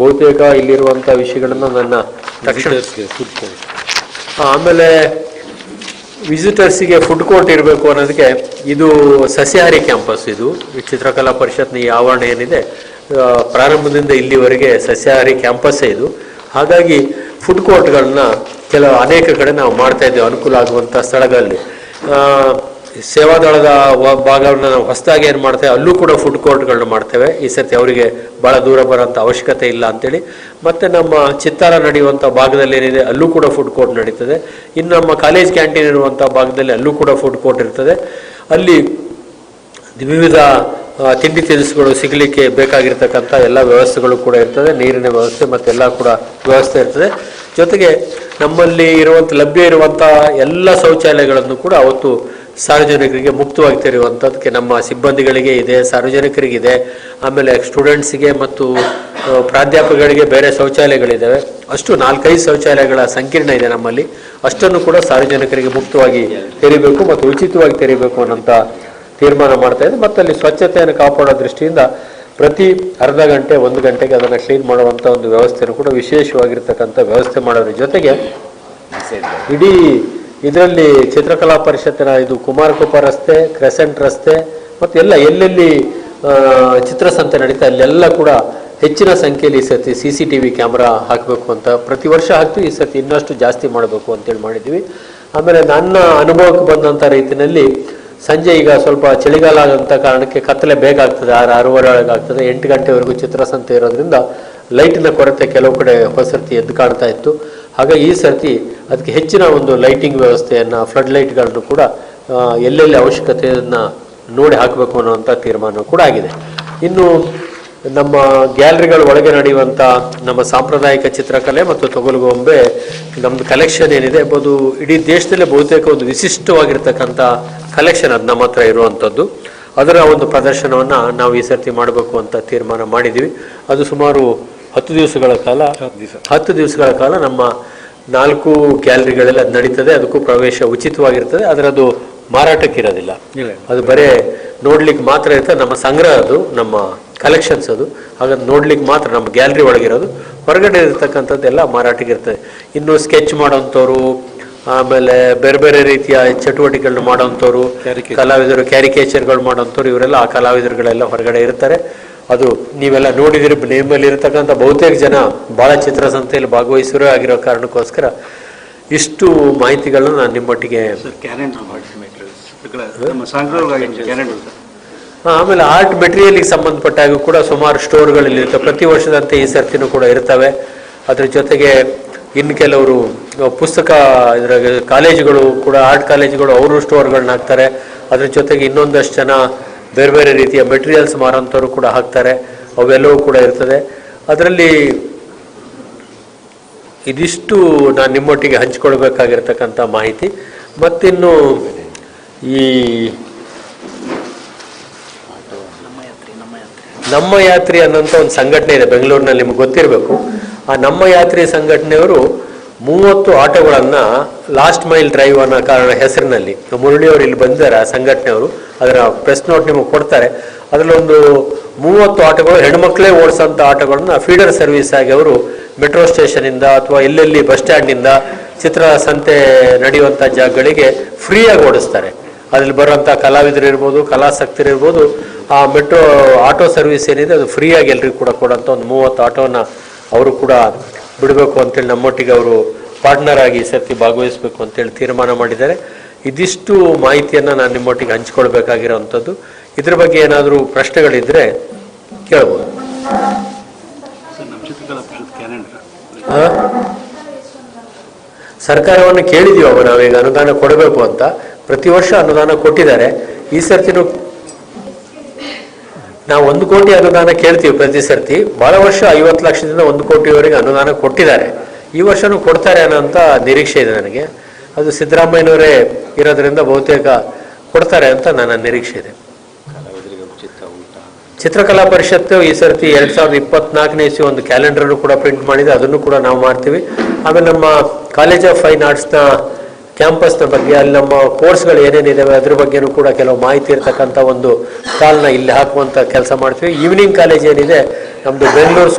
ಬಹುತೇಕ ಇಲ್ಲಿರುವಂಥ ವಿಷಯಗಳನ್ನು ನನ್ನ ತಕ್ಷಣ ಆಮೇಲೆ ವಿಸಿಟರ್ಸಿಗೆ ಫುಡ್ ಕೋರ್ಟ್ ಇರಬೇಕು ಅನ್ನೋದಕ್ಕೆ ಇದು ಸಸ್ಯಾಹಾರಿ ಕ್ಯಾಂಪಸ್ ಇದು. ಚಿತ್ರಕಲಾ ಪರಿಷತ್ನ ಈ ಆವರಣ ಏನಿದೆ ಪ್ರಾರಂಭದಿಂದ ಇಲ್ಲಿವರೆಗೆ ಸಸ್ಯಾಹಾರಿ ಕ್ಯಾಂಪಸ್ಸೇ ಇದು. ಹಾಗಾಗಿ ಫುಡ್ ಕೋರ್ಟ್ಗಳನ್ನ ಕೆಲವು ಅನೇಕ ಕಡೆ ನಾವು ಮಾಡ್ತಾ ಇದ್ದೇವೆ, ಅನುಕೂಲ ಆಗುವಂಥ ಸ್ಥಳಗಳಲ್ಲಿ. ಸೇವಾದಳದ ಭಾಗವನ್ನು ನಾವು ಹೊಸದಾಗಿ ಏನು ಮಾಡ್ತೇವೆ, ಅಲ್ಲೂ ಕೂಡ ಫುಡ್ ಕೋರ್ಟ್ಗಳನ್ನ ಮಾಡ್ತೇವೆ. ಈ ಸರ್ತಿ ಅವರಿಗೆ ಭಾಳ ದೂರ ಬರೋಂಥ ಅವಶ್ಯಕತೆ ಇಲ್ಲ ಅಂತೇಳಿ. ಮತ್ತು ನಮ್ಮ ಚಿತ್ತಾರ ನಡೆಯುವಂಥ ಭಾಗದಲ್ಲಿ ಏನಿದೆ, ಅಲ್ಲೂ ಕೂಡ ಫುಡ್ ಕೋರ್ಟ್ ನಡೀತದೆ. ಇನ್ನು ನಮ್ಮ ಕಾಲೇಜ್ ಕ್ಯಾಂಟೀನ್ ಇರುವಂಥ ಭಾಗದಲ್ಲಿ ಅಲ್ಲೂ ಕೂಡ ಫುಡ್ ಕೋರ್ಟ್ ಇರ್ತದೆ. ಅಲ್ಲಿ ವಿವಿಧ ತಿಂಡಿ ತಿನಿಸುಗಳು ಸಿಗಲಿಕ್ಕೆ ಬೇಕಾಗಿರ್ತಕ್ಕಂಥ ಎಲ್ಲ ವ್ಯವಸ್ಥೆಗಳು ಕೂಡ ಇರ್ತದೆ. ನೀರಿನ ವ್ಯವಸ್ಥೆ ಮತ್ತೆಲ್ಲ ಕೂಡ ವ್ಯವಸ್ಥೆ ಇರ್ತದೆ. ಜೊತೆಗೆ ನಮ್ಮಲ್ಲಿ ಇರುವಂಥ ಲಭ್ಯ ಇರುವಂಥ ಎಲ್ಲ ಶೌಚಾಲಯಗಳನ್ನು ಕೂಡ ಅವತ್ತು ಸಾರ್ವಜನಿಕರಿಗೆ ಮುಕ್ತವಾಗಿ ತೆರೆಯುವಂಥದ್ದಕ್ಕೆ ನಮ್ಮ ಸಿಬ್ಬಂದಿಗಳಿಗೆ ಇದೆ, ಸಾರ್ವಜನಿಕರಿಗಿದೆ. ಆಮೇಲೆ ಸ್ಟೂಡೆಂಟ್ಸಿಗೆ ಮತ್ತು ಪ್ರಾಧ್ಯಾಪಕಗಳಿಗೆ ಬೇರೆ ಶೌಚಾಲಯಗಳಿದ್ದಾವೆ ಅಷ್ಟು ನಾಲ್ಕೈದು ಶೌಚಾಲಯಗಳ ಸಂಕೀರ್ಣ ಇದೆ ನಮ್ಮಲ್ಲಿ. ಅಷ್ಟನ್ನು ಕೂಡ ಸಾರ್ವಜನಿಕರಿಗೆ ಮುಕ್ತವಾಗಿ ತೆರಿಬೇಕು ಮತ್ತು ಉಚಿತವಾಗಿ ತೆರಿಬೇಕು ಅನ್ನೋಂಥ ತೀರ್ಮಾನ ಮಾಡ್ತಾ ಇದೆ. ಮತ್ತು ಅಲ್ಲಿ ಸ್ವಚ್ಛತೆಯನ್ನು ಕಾಪಾಡೋ ದೃಷ್ಟಿಯಿಂದ ಪ್ರತಿ ಅರ್ಧ ಗಂಟೆ, ಒಂದು ಗಂಟೆಗೆ ಅದನ್ನು ಕ್ಲೀನ್ ಮಾಡುವಂಥ ಒಂದು ವ್ಯವಸ್ಥೆಯನ್ನು ಕೂಡ ವಿಶೇಷವಾಗಿರ್ತಕ್ಕಂಥ ವ್ಯವಸ್ಥೆ ಮಾಡೋದ್ರ ಜೊತೆಗೆ ಇಡೀ ಇದರಲ್ಲಿ ಚಿತ್ರಕಲಾ ಪರಿಷತ್ತಿನ ಇದು ಕುಮಾರಕೃಪ ರಸ್ತೆ, ಕ್ರೆಸೆಂಟ್ ರಸ್ತೆ ಮತ್ತು ಎಲ್ಲ ಎಲ್ಲೆಲ್ಲಿ ಚಿತ್ರಸಂತೆ ನಡೀತಾ ಅಲ್ಲೆಲ್ಲ ಕೂಡ ಹೆಚ್ಚಿನ ಸಂಖ್ಯೆಯಲ್ಲಿ ಈ ಸತಿ C C T V camera ಹಾಕಬೇಕು ಅಂತ ಪ್ರತಿ ವರ್ಷ ಹಾಕ್ತೀವಿ. ಈ ಸತಿ ಇನ್ನಷ್ಟು ಜಾಸ್ತಿ ಮಾಡಬೇಕು ಅಂತೇಳಿ ಮಾಡಿದ್ವಿ ಆಮೇಲೆ ನನ್ನ ಅನುಭವಕ್ಕೆ ಬಂದಂಥ ರೀತಿಯಲ್ಲಿ ಸಂಜೆ ಈಗ ಸ್ವಲ್ಪ ಚಳಿಗಾಲ ಆದಂಥ ಕಾರಣಕ್ಕೆ ಕತ್ತಲೆ ಬೇಕಾಗ್ತದೆ ಆರು ಆರೂವರೆ ಒಳಗೆ ಆಗ್ತದೆ. ಎಂಟು ಗಂಟೆವರೆಗೂ ಚಿತ್ರಸಂತೆ ಇರೋದ್ರಿಂದ ಲೈಟಿನ ಕೊರತೆ ಕೆಲವು ಕಡೆ ಹೊಸರ್ತಿ ಎದ್ದು ಕಾಣ್ತಾ ಇತ್ತು. ಹಾಗಾಗಿ ಈ ಸರ್ತಿ ಅದಕ್ಕೆ ಹೆಚ್ಚಿನ ಒಂದು ಲೈಟಿಂಗ್ ವ್ಯವಸ್ಥೆಯನ್ನು, ಫ್ಲಡ್ ಲೈಟ್ಗಳನ್ನು ಕೂಡ ಎಲ್ಲೆಲ್ಲಿ ಅವಶ್ಯಕತೆಯನ್ನು ನೋಡಿ ಹಾಕಬೇಕು ಅನ್ನುವಂಥ ತೀರ್ಮಾನ ಕೂಡ ಆಗಿದೆ. ಇನ್ನು ನಮ್ಮ ಗ್ಯಾಲರಿಗಳ ಒಳಗೆ ನಡೆಯುವಂಥ ನಮ್ಮ ಸಾಂಪ್ರದಾಯಿಕ ಚಿತ್ರಕಲೆ ಮತ್ತು ತೊಗಲುಗೊಂಬೆ ನಮ್ದು ಕಲೆಕ್ಷನ್ ಏನಿದೆ ಅದು ಇಡೀ ದೇಶದಲ್ಲೇ ಬಹುತೇಕ ಒಂದು ವಿಶಿಷ್ಟವಾಗಿರ್ತಕ್ಕಂಥ ಕಲೆಕ್ಷನ್ ಅದು ನಮ್ಮ ಹತ್ರ ಇರುವಂಥದ್ದು. ಅದರ ಒಂದು ಪ್ರದರ್ಶನವನ್ನು ನಾವು ಈ ಸರ್ತಿ ಮಾಡಬೇಕು ಅಂತ ತೀರ್ಮಾನ ಮಾಡಿದ್ದೀವಿ ಅದು ಸುಮಾರು ಹತ್ತು ದಿವಸಗಳ ಕಾಲ ಹತ್ತು ದಿವಸ. ದಿವಸಗಳ ಕಾಲ ನಮ್ಮ ನಾಲ್ಕು ಗ್ಯಾಲರಿಗಳಲ್ಲಿ ಅದು ನಡೀತದೆ. ಅದಕ್ಕೂ ಪ್ರವೇಶ ಉಚಿತವಾಗಿರ್ತದೆ. ಅದರದು ಮಾರಾಟಕ್ಕಿರೋದಿಲ್ಲ. ಅದು ಬರೇ ನೋಡ್ಲಿಕ್ಕೆ ಮಾತ್ರ ಇರ್ತದೆ ನಮ್ಮ ಸಂಗ್ರಹ ಅದು ನಮ್ಮ ಕಲೆಕ್ಷನ್ಸ್ ಅದು. ಹಾಗಾಗಿ ನೋಡ್ಲಿಕ್ಕೆ ಮಾತ್ರ ನಮ್ಮ ಗ್ಯಾಲರಿ ಒಳಗಿರೋದು. ಹೊರಗಡೆ ಇರತಕ್ಕಂಥದ್ದೆಲ್ಲ ಮಾರಾಟಕ್ಕೆ ಇರ್ತದೆ. ಇನ್ನು ಸ್ಕೆಚ್ ಮಾಡೋಂಥವ್ರು ಆಮೇಲೆ ಬೇರೆ ಬೇರೆ ರೀತಿಯ ಚಟುವಟಿಕೆಗಳನ್ನ ಮಾಡೋಂಥವ್ರು. ಕಲಾವಿದರು ಕ್ಯಾರಿಕೇಚರ್ಗಳು ಮಾಡೋಂಥವ್ರು ಇವರೆಲ್ಲ ಆ ಕಲಾವಿದರುಗಳೆಲ್ಲ ಹೊರಗಡೆ ಇರ್ತಾರೆ. ಅದು ನೀವೆಲ್ಲ ನೋಡಿದಿರಿ ನೇಮಲ್ಲಿ ಇರತಕ್ಕಂಥ ಬಹುತೇಕ ಜನ ಭಾಳ ಚಿತ್ರಸಂತೆಯಲ್ಲಿ ಭಾಗವಹಿಸಿರೋ ಆಗಿರೋ ಕಾರಣಕ್ಕೋಸ್ಕರ ಇಷ್ಟು ಮಾಹಿತಿಗಳನ್ನ ನಾನು ನಿಮ್ಮೊಟ್ಟಿಗೆ ಆಮೇಲೆ ಆರ್ಟ್ ಮೆಟೀರಿಯಲ್ಗೆ ಸಂಬಂಧಪಟ್ಟಾಗ ಕೂಡ ಸುಮಾರು ಸ್ಟೋರ್ಗಳಲ್ಲಿ ಇರ್ತವೆ. ಪ್ರತಿ ವರ್ಷದಂತೆ ಈ ಸರ್ತಿನೂ ಕೂಡ ಇರ್ತವೆ. ಅದ್ರ ಜೊತೆಗೆ ಇನ್ನು ಕೆಲವರು ಪುಸ್ತಕ ಇದ್ರಾಗ ಕಾಲೇಜುಗಳು ಕೂಡ ಆರ್ಟ್ ಕಾಲೇಜುಗಳು ಅವರು ಸ್ಟೋರ್ಗಳನ್ನ ಹಾಕ್ತಾರೆ. ಅದ್ರ ಜೊತೆಗೆ ಇನ್ನೊಂದಷ್ಟು ಜನ ಬೇರೆ ಬೇರೆ ರೀತಿಯ ಮೆಟೀರಿಯಲ್ಸ್ ಮಾರೋಂಥವ್ರು ಕೂಡ ಹಾಕ್ತಾರೆ. ಅವೆಲ್ಲವೂ ಕೂಡ ಇರ್ತದೆ. ಅದರಲ್ಲಿ ಇದಿಷ್ಟು ನಾನು ನಿಮ್ಮೊಟ್ಟಿಗೆ ಹಂಚಿಕೊಳ್ಬೇಕಾಗಿರ್ತಕ್ಕಂಥ ಮಾಹಿತಿ. ಮತ್ತಿನ್ನು ಈ ನಮ್ಮ ಯಾತ್ರಿ ಅನ್ನೋಂಥ ಒಂದು ಸಂಘಟನೆ ಇದೆ ಬೆಂಗಳೂರಿನಲ್ಲಿ, ನಿಮ್ಗೆ ಗೊತ್ತಿರಬೇಕು. ಆ ನಮ್ಮ ಯಾತ್ರಿ ಸಂಘಟನೆಯವರು ಮೂವತ್ತು ಆಟೋಗಳನ್ನು ಲಾಸ್ಟ್ ಮೈಲ್ ಡ್ರೈವ್ ಅನ್ನೋ ಕಾರಣ ಹೆಸರಿನಲ್ಲಿ ಮುರಳಿಯವರು ಇಲ್ಲಿ ಬಂದಿದ್ದಾರೆ, ಆ ಸಂಘಟನೆಯವರು ಅದರ ಪ್ರೆಸ್ ನೋಟ್ ನಿಮಗೆ ಕೊಡ್ತಾರೆ. ಅದರಲ್ಲೊಂದು ಮೂವತ್ತು ಆಟೋಗಳು ಹೆಣ್ಮಕ್ಳೇ ಓಡಿಸೋಂಥ ಆಟೋಗಳನ್ನ ಫೀಡರ್ ಸರ್ವಿಸ್ ಆಗಿ ಅವರು ಮೆಟ್ರೋ ಸ್ಟೇಷನಿಂದ ಅಥವಾ ಎಲ್ಲೆಲ್ಲಿ ಬಸ್ ಸ್ಟ್ಯಾಂಡ್ನಿಂದ ಚಿತ್ರಸಂತೆ ನಡೆಯುವಂಥ ಜಾಗಗಳಿಗೆ ಫ್ರೀಯಾಗಿ ಓಡಿಸ್ತಾರೆ. ಅದ್ರಲ್ಲಿ ಬರುವಂಥ ಕಲಾವಿದರು ಇರ್ಬೋದು ಕಲಾಸಕ್ತರು ಇರ್ಬೋದು ಆ ಮೆಟ್ರೋ ಆಟೋ ಸರ್ವಿಸ್ ಏನಿದೆ ಅದು ಫ್ರೀಯಾಗಿ ಎಲ್ರಿಗೂ ಕೂಡ ಕೊಡೋಂಥ ಒಂದು ಮೂವತ್ತು ಆಟೋನ ಅವರು ಕೂಡ ಬಿಡಬೇಕು ಅಂತೇಳಿ ನಮ್ಮೊಟ್ಟಿಗೆ ಅವರು ಪಾರ್ಟ್ನರ್ ಆಗಿ ಈ ಸರ್ತಿ ಭಾಗವಹಿಸಬೇಕು ಅಂತೇಳಿ ತೀರ್ಮಾನ ಮಾಡಿದ್ದಾರೆ. ಇದಿಷ್ಟು ಮಾಹಿತಿಯನ್ನು ನಾನು ನಿಮ್ಮೊಟ್ಟಿಗೆ ಹಂಚ್ಕೊಳ್ಬೇಕಾಗಿರೋವಂಥದ್ದು ಇದ್ರ ಬಗ್ಗೆ ಏನಾದರೂ ಪ್ರಶ್ನೆಗಳಿದ್ದರೆ ಕೇಳ್ಬೋದು? ಸರ್ಕಾರವನ್ನು ಕೇಳಿದೀವಿ ಅವ ನಾವೀಗ ಅನುದಾನ ಕೊಡಬೇಕು ಅಂತ. ಪ್ರತಿ ವರ್ಷ ಅನುದಾನ ಕೊಟ್ಟಿದ್ದಾರೆ. ಈ ಸರ್ತಿನೂ ನಾವು ಒಂದು ಕೋಟಿ ಅನುದಾನ ಕೇಳ್ತೀವಿ ಪ್ರತಿ ಸರ್ತಿ. ಬಹಳ ವರ್ಷ ಐವತ್ತು ಲಕ್ಷದಿಂದ ಒಂದು ಕೋಟಿವರೆಗೆ ಅನುದಾನ ಕೊಟ್ಟಿದ್ದಾರೆ. ಈ ವರ್ಷನೂ ಕೊಡ್ತಾರೆ ಅನ್ನೋಂಥ ನಿರೀಕ್ಷೆ ಇದೆ ನನಗೆ. ಅದು ಸಿದ್ದರಾಮಯ್ಯನವರೇ ಇರೋದ್ರಿಂದ ಬಹುತೇಕ ಕೊಡ್ತಾರೆ ಅಂತ ನನ್ನ ನಿರೀಕ್ಷೆ ಇದೆ. ಚಿತ್ರಕಲಾ ಪರಿಷತ್ತು ಈ ಸರ್ತಿ ಎರಡ್ ಸಾವಿರದ ಇಪ್ಪತ್ನಾಲ್ಕನೇ ಇಸಿ ಒಂದು ಕ್ಯಾಲೆಂಡರ್ ಕೂಡ ಪ್ರಿಂಟ್ ಮಾಡಿದೆ. ಅದನ್ನು ಕೂಡ ನಾವು ಮಾಡ್ತೀವಿ. ಆಮೇಲೆ ನಮ್ಮ ಕಾಲೇಜ್ ಆಫ್ ಫೈನ್ ಆರ್ಟ್ಸ್ನ ಕ್ಯಾಂಪಸ್ನ ಬಗ್ಗೆ ಅಲ್ಲಿ ನಮ್ಮ ಕೋರ್ಸ್ಗಳು ಏನೇನಿದಾವೆ ಅದ್ರ ಬಗ್ಗೆನೂ ಕೂಡ ಕೆಲವು ಮಾಹಿತಿ ಇರತಕ್ಕಂಥ ಒಂದು ಸ್ಟಾಲ್ನ ಇಲ್ಲಿ ಹಾಕುವಂಥ ಕೆಲಸ ಮಾಡ್ತೀವಿ. ಈವ್ನಿಂಗ್ ಕಾಲೇಜ್ ಏನಿದೆ ನಮ್ಮದು ಬೆಂಗಳೂರು